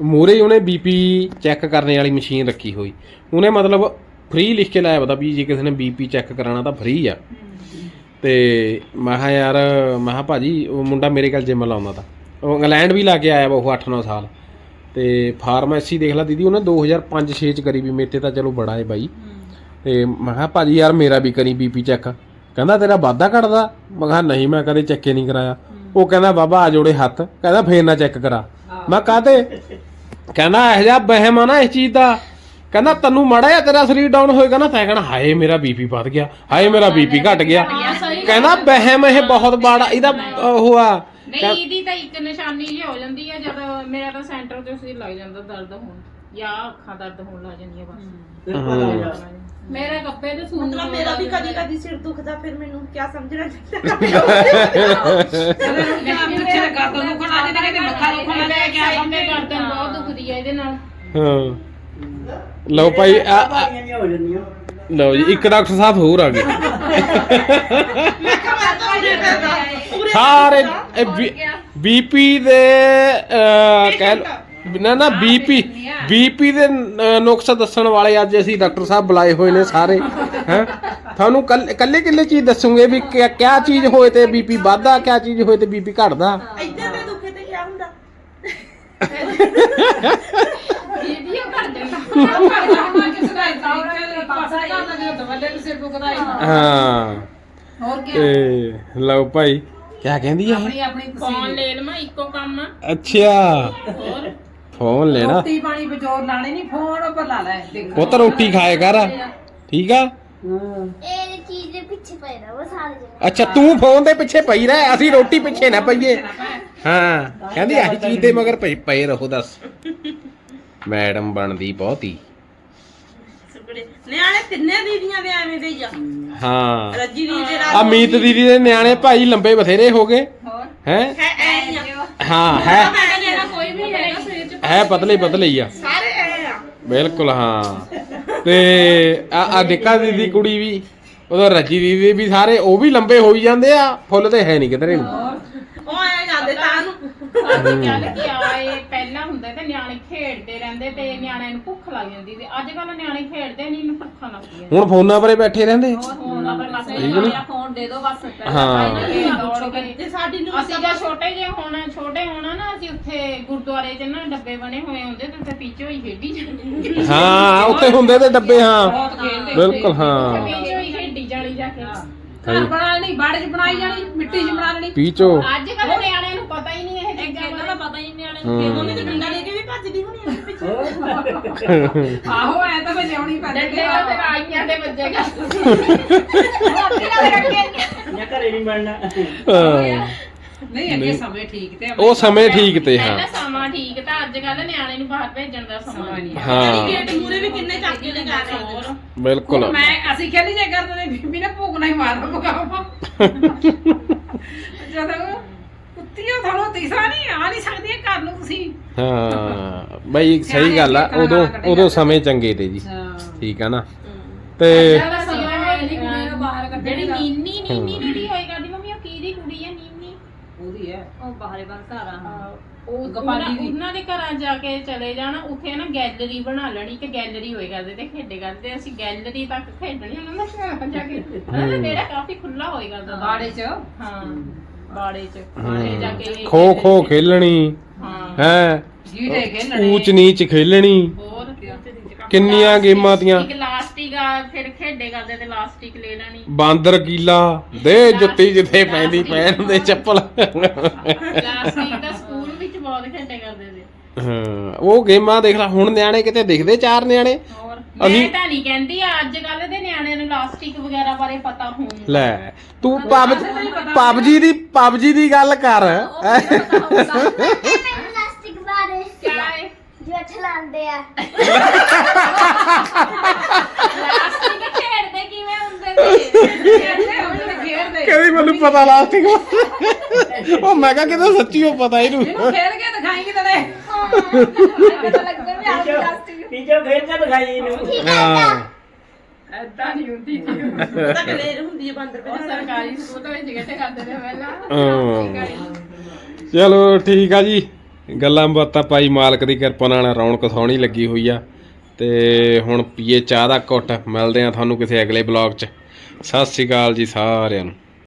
ਮੂਰੇ ਉਹਨੇ ਬੀਪੀ ਚੈੱਕ ਕਰਨ ਵਾਲੀ ਮਸ਼ੀਨ ਰੱਖੀ ਹੋਈ। ਉਹਨੇ ਮਤਲਬ ਫ੍ਰੀ ਲਿਖ ਕੇ ਲਾਇਆ ਪਤਾ ਵੀ ਜੇ ਕਿਸੇ ਨੇ ਬੀਪੀ ਚੈੱਕ ਕਰਾਉਣਾ ਤਾਂ ਫ੍ਰੀ ਆ। ਤੇ ਮੈਂ ਕਿਹਾ ਯਾਰ ਮੈਂ ਕਿਹਾ ਭਾਜੀ ਉਹ ਮੁੰਡਾ ਮੇਰੇ ਕੋਲ ਜਿਮ ਲਾਉਂਦਾ ਤਾ। ਉਹ ਇੰਗਲੈਂਡ ਵੀ ਲਾ ਕੇ ਆਇਆ ਵਾ ਉਹ 8-9 ਸਾਲ। ਤੇ ਫਾਰਮੇਸੀ ਦੇਖ ਲਾ ਦੀਦੀ ਉਹਨੇ 2005-6 ਚ ਕਰੀ ਵੀ ਮੇਤੇ ਤਾਂ ਚਲੋ ਬੜਾ ਏ ਬਾਈ। ਤੇ ਮੈਂ ਕਿਹਾ ਭਾਜੀ ਯਾਰ ਮੇਰਾ ਵੀ ਕਰੀ ਬੀਪੀ ਚੈੱਕ ਕਹਿੰਦਾ ਤੇਰਾ ਵਾਧਾ ਘਟਦਾ। ਮੈਂ ਕਿਹਾ ਨਹੀਂ ਮੈਂ ਕਦੇ ਚੈੱਕੇ ਨਹੀਂ ਕਰਾਇਆ। ਉਹ ਕਹਿੰਦਾ ਬਾਬਾ ਆ ਜੋੜੇ ਹੱਥ। ਕਹਿੰਦਾ ਫੇਰ ਨਾ ਚੈੱਕ ਕਰਾ। ਮੈਂ ਕਾਹਤੇ? ਕਹਿੰਦਾ ਇਹ ਜਿਹਾ ਵਹਿਮ ਆ ਨਾ ਇਸ ਚੀਜ਼ ਦਾ। ਕਹਿੰਦਾ ਤੈਨੂੰ ਮੜਾ ਆ ਤੇਰਾ ਸਰੀਰ ਡਾਊਨ ਹੋਏਗਾ ਨਾ ਤੈਂ ਕਹਿਣਾ ਹਾਏ ਮੇਰਾ ਬੀਪੀ ਵੱਧ ਗਿਆ। ਹਾਏ ਮੇਰਾ ਬੀਪੀ ਘਟ ਗਿਆ। ਕਹਿੰਦਾ ਵਹਿਮ ਇਹ ਬਹੁਤ ਬਾੜਾ ਇਹਦਾ ਉਹ ਆ ਨਹੀਂ ਇਹਦੀ ਤਾਂ ਇੱਕ ਨਿਸ਼ਾਨੀ ਜਿਹੀ ਹੋ ਜਾਂਦੀ ਹੈ ਜਦ ਮੇਰਾ ਤਾਂ ਸੈਂਟਰ ਤੇ ਉਸੇ ਲੱਗ ਜਾਂਦਾ ਦਰਦ ਹੋਣ ਜਾਂ ਅੱਖਾਂ ਦਰਦ ਹੋਣ ਲੱਗ ਜਾਂਦੀਆਂ ਬਸ। ਮੇਰੇ ਕੱਪੇ ਤੇ ਸੂਨ ਮਤਲਬ ਮੇਰਾ ਵੀ ਕਦੀ ਕਦੀ ਸਿਰ ਦੁਖਦਾ ਫਿਰ ਮੈਨੂੰ ਕੀ ਸਮਝਣਾ ਚਾਹੀਦਾ? ਪਿੱਛੇ ਗਰਦਨ ਨੂੰ ਖੜਾ ਜਿਹਦੇ ਕਿਤੇ ਮੱਥਾ ਖੜਾ ਲੈ ਕੇ ਆ ਸਾਹਮਣੇ ਗਰਦਨ ਬਹੁਤ ਦੁਖਦੀ ਹੈ ਇਹਦੇ ਨਾਲ। ਹਾਂ। ਲਓ ਭਾਈ ਆ- ਆ- ਹੋ ਜਾਂਦੀਆਂ। ਲਓ ਜੀ ਇੱਕ ਡਾਕਟਰ ਸਾਹਿਬ ਹੋਰ ਆ ਗਏ। ਸਾਰੇ ਬੀਪੀ ਦੇ ਅਹ, ਕਹਿ ਲਓ ਨਾ ਨਾ ਬੀਪੀ ਬੀਪੀ ਦੇ ਅਹ, ਨੁਕਸ ਦੱਸਣ ਵਾਲੇ ਅੱਜ ਅਸੀਂ ਡਾਕਟਰ ਸਾਹਿਬ ਬੁਲਾਏ ਹੋਏ ਨੇ ਸਾਰੇ ਹੈ? ਤੁਹਾਨੂੰ ਕੱਲ- ਕੱਲੇ ਕਿੱਲੇ ਚੀਜ਼ ਦੱਸੂਗੇ ਵੀ ਕਿਆ ਕਿਆ ਚੀਜ਼ ਹੋਏ ਤੇ ਬੀਪੀ ਵੱਧਦਾ ਕਿਆ ਚੀਜ਼ ਹੋਏ ਤੇ ਬੀਪੀ ਘਟਦਾ? ਇੱਧਰ ਦੇ ਦੁਖੇ ਤੇ ਕੀ ਹੁੰਦਾ? ਉਹ ਕਰ ਜਾਂਦਾ ਕਿਸੇ ਦਾ ਇੱਕ ਪਾਸਾ ਕਰਦਾ ਜੇ ਦਵੱਲੇ ਨੂੰ ਸਿਰ ਦੁਖਦਾ ਹੈ। ਹੋਰ ਕੀ ਤੇ ਲਓ ਭਾਈ ਕਿਆ ਕਹਿੰਦੀ ਆ? ਆਪਣੀ ਆਪਣੀ ਫੋਨ ਲੈ ਲਵਾਂ ਇੱਕੋ ਕੰਮ ਅੱਛਾ। ਹੋਰ? ਫੋਨ ਲੈਣਾ ਰੋਟੀ ਪਾਣੀ ਬਜੋਰ ਲਾਣੇ ਨਹੀਂ ਫੋਨ ਉੱਪਰ ਲਾ ਲੈ ਦੇਖ। ਪੁੱਤ ਰੋਟੀ ਖਾਏ ਕਰ। ਠੀਕ ਆ? ਇਹ ਚੀਜ਼ ਦੇ ਪਿੱਛੇ ਪੈ ਰਹਾ ਉਹ ਸਾਰੇ ਜਣੇ। ਅੱਛਾ ਤੂੰ ਫੋਨ ਦੇ ਪਿੱਛੇ ਪਈ ਰਹਿ ਅਸੀਂ ਰੋਟੀ ਪਿੱਛੇ ਨਾ ਪਈਏ। ਹਾਂ। ਕਹਿੰਦੀ ਆਹੀ ਚੀਜ਼ ਦੇ ਮਗਰ ਪਈ ਪਏ ਰਹੋ ਦੱਸ। ਮੈਡਮ ਬਣਦੀ ਬਹੁਤੀ। ਨਿਆਣੇ ਤਿੰਨੇ ਦੀਦੀਆਂ ਦੇ ਐਵੇਂ ਦੇ ਹੀ ਆ। ਹਾਂ। ਰੱਜੀ ਦੀ ਦੇ। ਆ ਮੀਤ ਦੀਦੀ ਦੇ ਨਿਆਣੇ ਭਾਈ ਲੰਬੇ ਬਥੇਰੇ ਹੋ ਗਏ। ਹੈ? ਹੈ ਐ ਹੀ ਆ। ਹਾਂ ਹੈ। ਮੇਰਾ ਕੋਈ ਵੀ ਹੈਗਾ ਸਰੀਰ ਚ। ਹੈ ਪਤਲੇ ਪਤਲੇ ਹੀ ਆ। ਸਾਰੇ ਐ ਆ। ਬਿਲਕੁਲ ਹਾਂ। ਤੇ ਆ ਆ ਦੀਦੀ ਕੁੜੀ ਵੀ ਉਹਦਾ ਰੱਜੀ ਦੀਦੀ ਵੀ ਸਾਰੇ ਉਹ ਵੀ ਲੰਬੇ ਹੋਈ ਜਾਂਦੇ ਆ। ਫੁੱਲ ਤੇ ਹੈ ਨਹੀਂ ਕਿਧਰੇ ਨੂੰ। ਕੀ ਆਏ ਪਹਿਲਾਂ ਹੁੰਦਾ ਤੇ ਨਿਆਣੇ ਖੇਡਦੇ ਰਹਿੰਦੇ ਤੇ ਨਿਆਣਿਆਂ ਨੂੰ ਭੁੱਖ ਲੱਗ ਜਾਂਦੀ ਤੇ ਅੱਜ ਕੱਲ ਨਿਆਣੇ ਖੇਡਦੇ ਨਹੀਂ ਨੂੰ ਭੁੱਖਾਂ ਲੱਗਦੀਆਂ ਹੁਣ ਫੋਨਾਂ ਪਰੇ ਬੈਠੇ ਰਹਿੰਦੇ? ਫੋਨ ਦਾ ਬਸ? ਫੋਨ ਦੇ ਦਿਓ ਬਸ। ਹਾਂ। ਤੇ ਸਾਡੀ ਨੂੰ ਅਸੀਂ ਜਦ ਛੋਟੇ ਜਿਹੇ ਹੋਣਾ ਛੋਟੇ ਹੋਣਾ ਨਾ ਅਸੀਂ ਉੱਥੇ ਗੁਰਦੁਆਰੇ 'ਚ ਨਾ ਡੱਬੇ ਬਣੇ ਹੋਏ ਹੁੰਦੇ ਤੇ ਉੱਥੇ ਪੀਚੋ ਹੀ ਖੇਡੀ ਜਾਂਦੀ ਹਾਂ ਉੱਥੇ ਹੁੰਦੇ ਤੇ ਡੱਬੇ ਹਾਂ। ਬਹੁਤ ਖੇਡਦੇ ਬਿਲਕੁਲ ਹਾਂ। ਪੀਚੋ ਹੀ ਖੇਡੀ ਜਾਣੀ ਜਾ ਕੇ। ਘਰ ਬਣਾ ਲੈਣੀ ਬਾੜੇ 'ਚ ਬਣਾਈ ਜਾਣੀ ਮਿੱਟੀ 'ਚ ਬਣਾ ਲੈਣੀ। ਪੀਚੋ। ਅੱਜ ਕੱਲ ਨਿਆਣਿਆਂ ਨੂੰ ਪਤਾ ਹੀ ਨਹੀਂ ਪਤਾ ਹੀ। ਨਿਆਣੇ ਹਮ। ਉਹਨੇ ਤੇ ਡੰਡਾ ਲੈ ਕੇ ਵੀ ਭੱਜਦੀ ਹੋਣੀ ਆ ਪਿੱਛੇ। ਆਹੋ ਐ ਤਾਂ ਵਜਾਉਣੀ ਪੈਂਦੀ ਡੰਡੇ ਦਾ ਫਿਰ ਆਈਆਂ ਦੇ ਵੱਜੇਗਾ ਜਾਂ ਘਰੇ ਨਹੀਂ ਬਣਨਾ। ਹਾਂ। ਨਹੀਂ ਅੱਗੇ ਸਮੇਂ ਠੀਕ ਤੇ ਉਹ ਸਮੇਂ ਠੀਕ ਤੇ ਹਾਂ। ਪਹਿਲਾਂ ਸਮਾਂ ਠੀਕ ਤਾਂ ਅੱਜ ਕੱਲ ਨਿਆਣੇ ਨੂੰ ਬਾਹਰ ਭੇਜਣ ਦਾ ਸਮਾਂ ਨਹੀਂ। ਹਾਂ। ਗੇਟ ਮੂਰੇ ਵੀ ਕਿੰਨੇ ਚੱਕ ਕੇ ਲਗਾ ਰਹੇ ਹੋਰ। ਬਿਲਕੁਲ। ਹੁਣ ਮੈਂ ਅਸੀਂ ਕਹਿੰਦੇ ਜੇ ਕਰਦੇ ਨੇ ਬੀਬੀ ਨੇ ਭੂਕ ਨਹੀਂ ਮਾਰਦਾ ਮਗਾਵਾ ਜਦੋਂ ਕੁੱਤੀਆਂ ਤੁਹਾਨੂੰ ਦਿਸਾ ਨਹੀਂ ਆ ਨਹੀਂ ਸਕਦੀਆਂ ਘਰ ਨੂੰ ਤੁਸੀਂ। ਹਾਂ ਬਈ ਸਹੀ ਗੱਲ ਆ ਉਦੋਂ ਉਦੋਂ ਸਮੇਂ ਚੰਗੇ ਤੇ ਜੀ। ਠੀਕ ਆ ਨਾ। ਤੇ ਜਿਹੜਾ ਸੀਗਾ ਜਿਹੜੀ ਕੁੜੀ ਨੂੰ ਬਾਹਰ ਕੱਢਣੀ ਜਿਹੜੀ ਨੀਨੀ ਨੀਨੀ ਜਿਹੜੀ ਹੋਈ ਕਰਦੀ ਮੰਮੀ ਉਹ ਕਿਹਦੀ ਕੁੜੀ ਹੈ ਨੀਨੀ? ਉਹਦੀ ਹੈ। ਉਹ ਬਾਹਰੇ ਬਾਹਰ ਘਰ ਆ। ਉਹ ਗੋਪਾਲੀ ਉਹਨਾਂ- ਦੀ। ਉਹਨਾਂ ਦੇ ਘਰਾਂ ਜਾ ਕੇ ਚਲੇ ਜਾਣਾ ਉੱਥੇ ਨਾ ਗੈਲਰੀ ਬਣਾ ਲੈਣੀ ਕਿ ਗੈਲਰੀ ਹੋਏ ਕਰਦੇ ਤੇ ਖੇਡੇ ਕਰਦੇ। ਅਸੀਂ ਗੈਲਰੀ ਤੱਕ ਖੇਡਣੀ ਉਹਨਾਂ ਦਾ ਸ਼ਹਿਰ ਜਾ ਕੇ। ਉਹਨਾਂ ਦਾ ਵਿਹੜਾ ਕਾਫੀ ਖੁੱਲਾ ਹੋਏ ਕਰਦਾ ਬਾੜੇ 'ਚ? ਹਾਂ। ਬਾੜੇ ਚ ਬਾੜੇ ਜਾ ਕੇ ਖੋ ਖੋ ਖੇਲਣੀ ਹਾਂ। ਹੈ? ਜੀੜੇ ਖੇਲਣੇ। ਊਚ ਨੀਚ ਖੇਲਣੀ। ਹੋਰ? ਕਿੰਨੀਆਂ ਗੇਮਾਂ ਤੀਆਂ? ਇੱਕ ਲਾਸਟਿਕ ਆ ਫਿਰ ਖੇਡੇ ਕਰਦੇ ਤੇ ਲਾਸਟਿਕ ਲੈ ਲੈਣੀ। ਬਾਂਦਰ ਕੀਲਾ ਦੇ ਜੁੱਤੀ ਜਿੱਥੇ ਪੈਂਦੀ ਪੈਣ ਦੇ ਚੱਪਲ। ਲਾਸਟਿਕ ਦਾ ਸਕੂਲ ਵਿੱਚ ਬਹੁਤ ਖੇਡੇ ਕਰਦੇ ਸੀ। ਹਾਂ ਉਹ ਗੇਮਾਂ ਦੇਖ ਲੈ ਹੁਣ ਨਿਆਣੇ ਕਿਤੇ ਦਿਖਦੇ ਚਾਰ ਨਿਆਣੇ। ਮੈਂ ਅਸੀਂ ਤਾਂ ਨਹੀਂ ਕਹਿੰਦੀ ਅੱਜ ਕੱਲ ਦੇ ਨਿਆਣਿਆਂ ਨੂੰ ਲਾਸਟਿਕ ਵਗੈਰਾ ਬਾਰੇ ਪਤਾ ਹੋਊ ਲੈ ਤੂੰ ਪਬ ਪਬਜੀ ਦੀ ਪਬਜੀ ਦੀ ਗੱਲ ਕਰ। ਪਲਾਸਟਿਕ ਬਾਰੇ। ਕਿਆ ਹੈ ਜੋ ਚਲਾਉਂਦੇ ਆ। ਲਾਸਟਿਕ ਖੇਡਦੇ ਕਿਵੇਂ ਹੁੰਦੇ ਸੀ? ਖੇਡਦੇ ਹੁੰਦੇ ਤੇ ਖੇਡਦੇ। ਕਹਿੰਦੀ ਮੈਨੂੰ ਪਤਾ ਲਾਸਟਿਕ ਉਹ ਮੈਂ ਕਿਹਾ ਕਿਤੇ ਸੱਚੀ ਉਹ ਪਤਾ ਇਹਨੂੰ ਇਹਨੂੰ ਖੇਡ ਕੇ ਦਿਖਾਏਂਗੇ ਤੇਰੇ। ਪਤਾ ਲੱਗਦਾ ਵੀ ਆ ਪਲਾਸਟਿਕ ਟੀਚਰ ਫੇਰ ਕੇ ਦਿਖਾਈ ਇਹਨੂੰ। ਹਾਂ ਐਦਾਂ ਨਹੀਂ ਹੁੰਦੀ ਸੀ ਉਹ ਤਾਂ ਕਲੇਰ ਹੁੰਦੀ ਹੈ ਬੰਦਰ ਉਹ ਪੇ ਸਰਕਾਰੀ ਸਕੂਲ ਦੇ ਵਿੱਚ ਗੱਟੇ ਕਰਦੇ ਨੇ ਪਹਿਲਾਂ। ਹਾਂ। ਚਲੋ ਠੀਕ ਆ ਜੀ। ਗੱਲਾਂ ਬਾਤਾਂ ਪਾਈ ਮਾਲਕ ਦੀ ਕਿਰਪਾ ਨਾਲ ਰੌਣਕ ਸੋਹਣੀ ਲੱਗੀ ਹੋਈ ਆ। ਤੇ ਹੁਣ ਪੀਏ ਚਾਹ ਦਾ ਘੁੱਟ। ਮਿਲਦੇ ਆ ਤੁਹਾਨੂੰ ਕਿਸੇ ਅਗਲੇ ਬਲੌਗ 'ਚ। ਸਤਿ ਸ਼੍ਰੀ ਅਕਾਲ ਜੀ ਸਾਰਿਆਂ ਨੂੰ।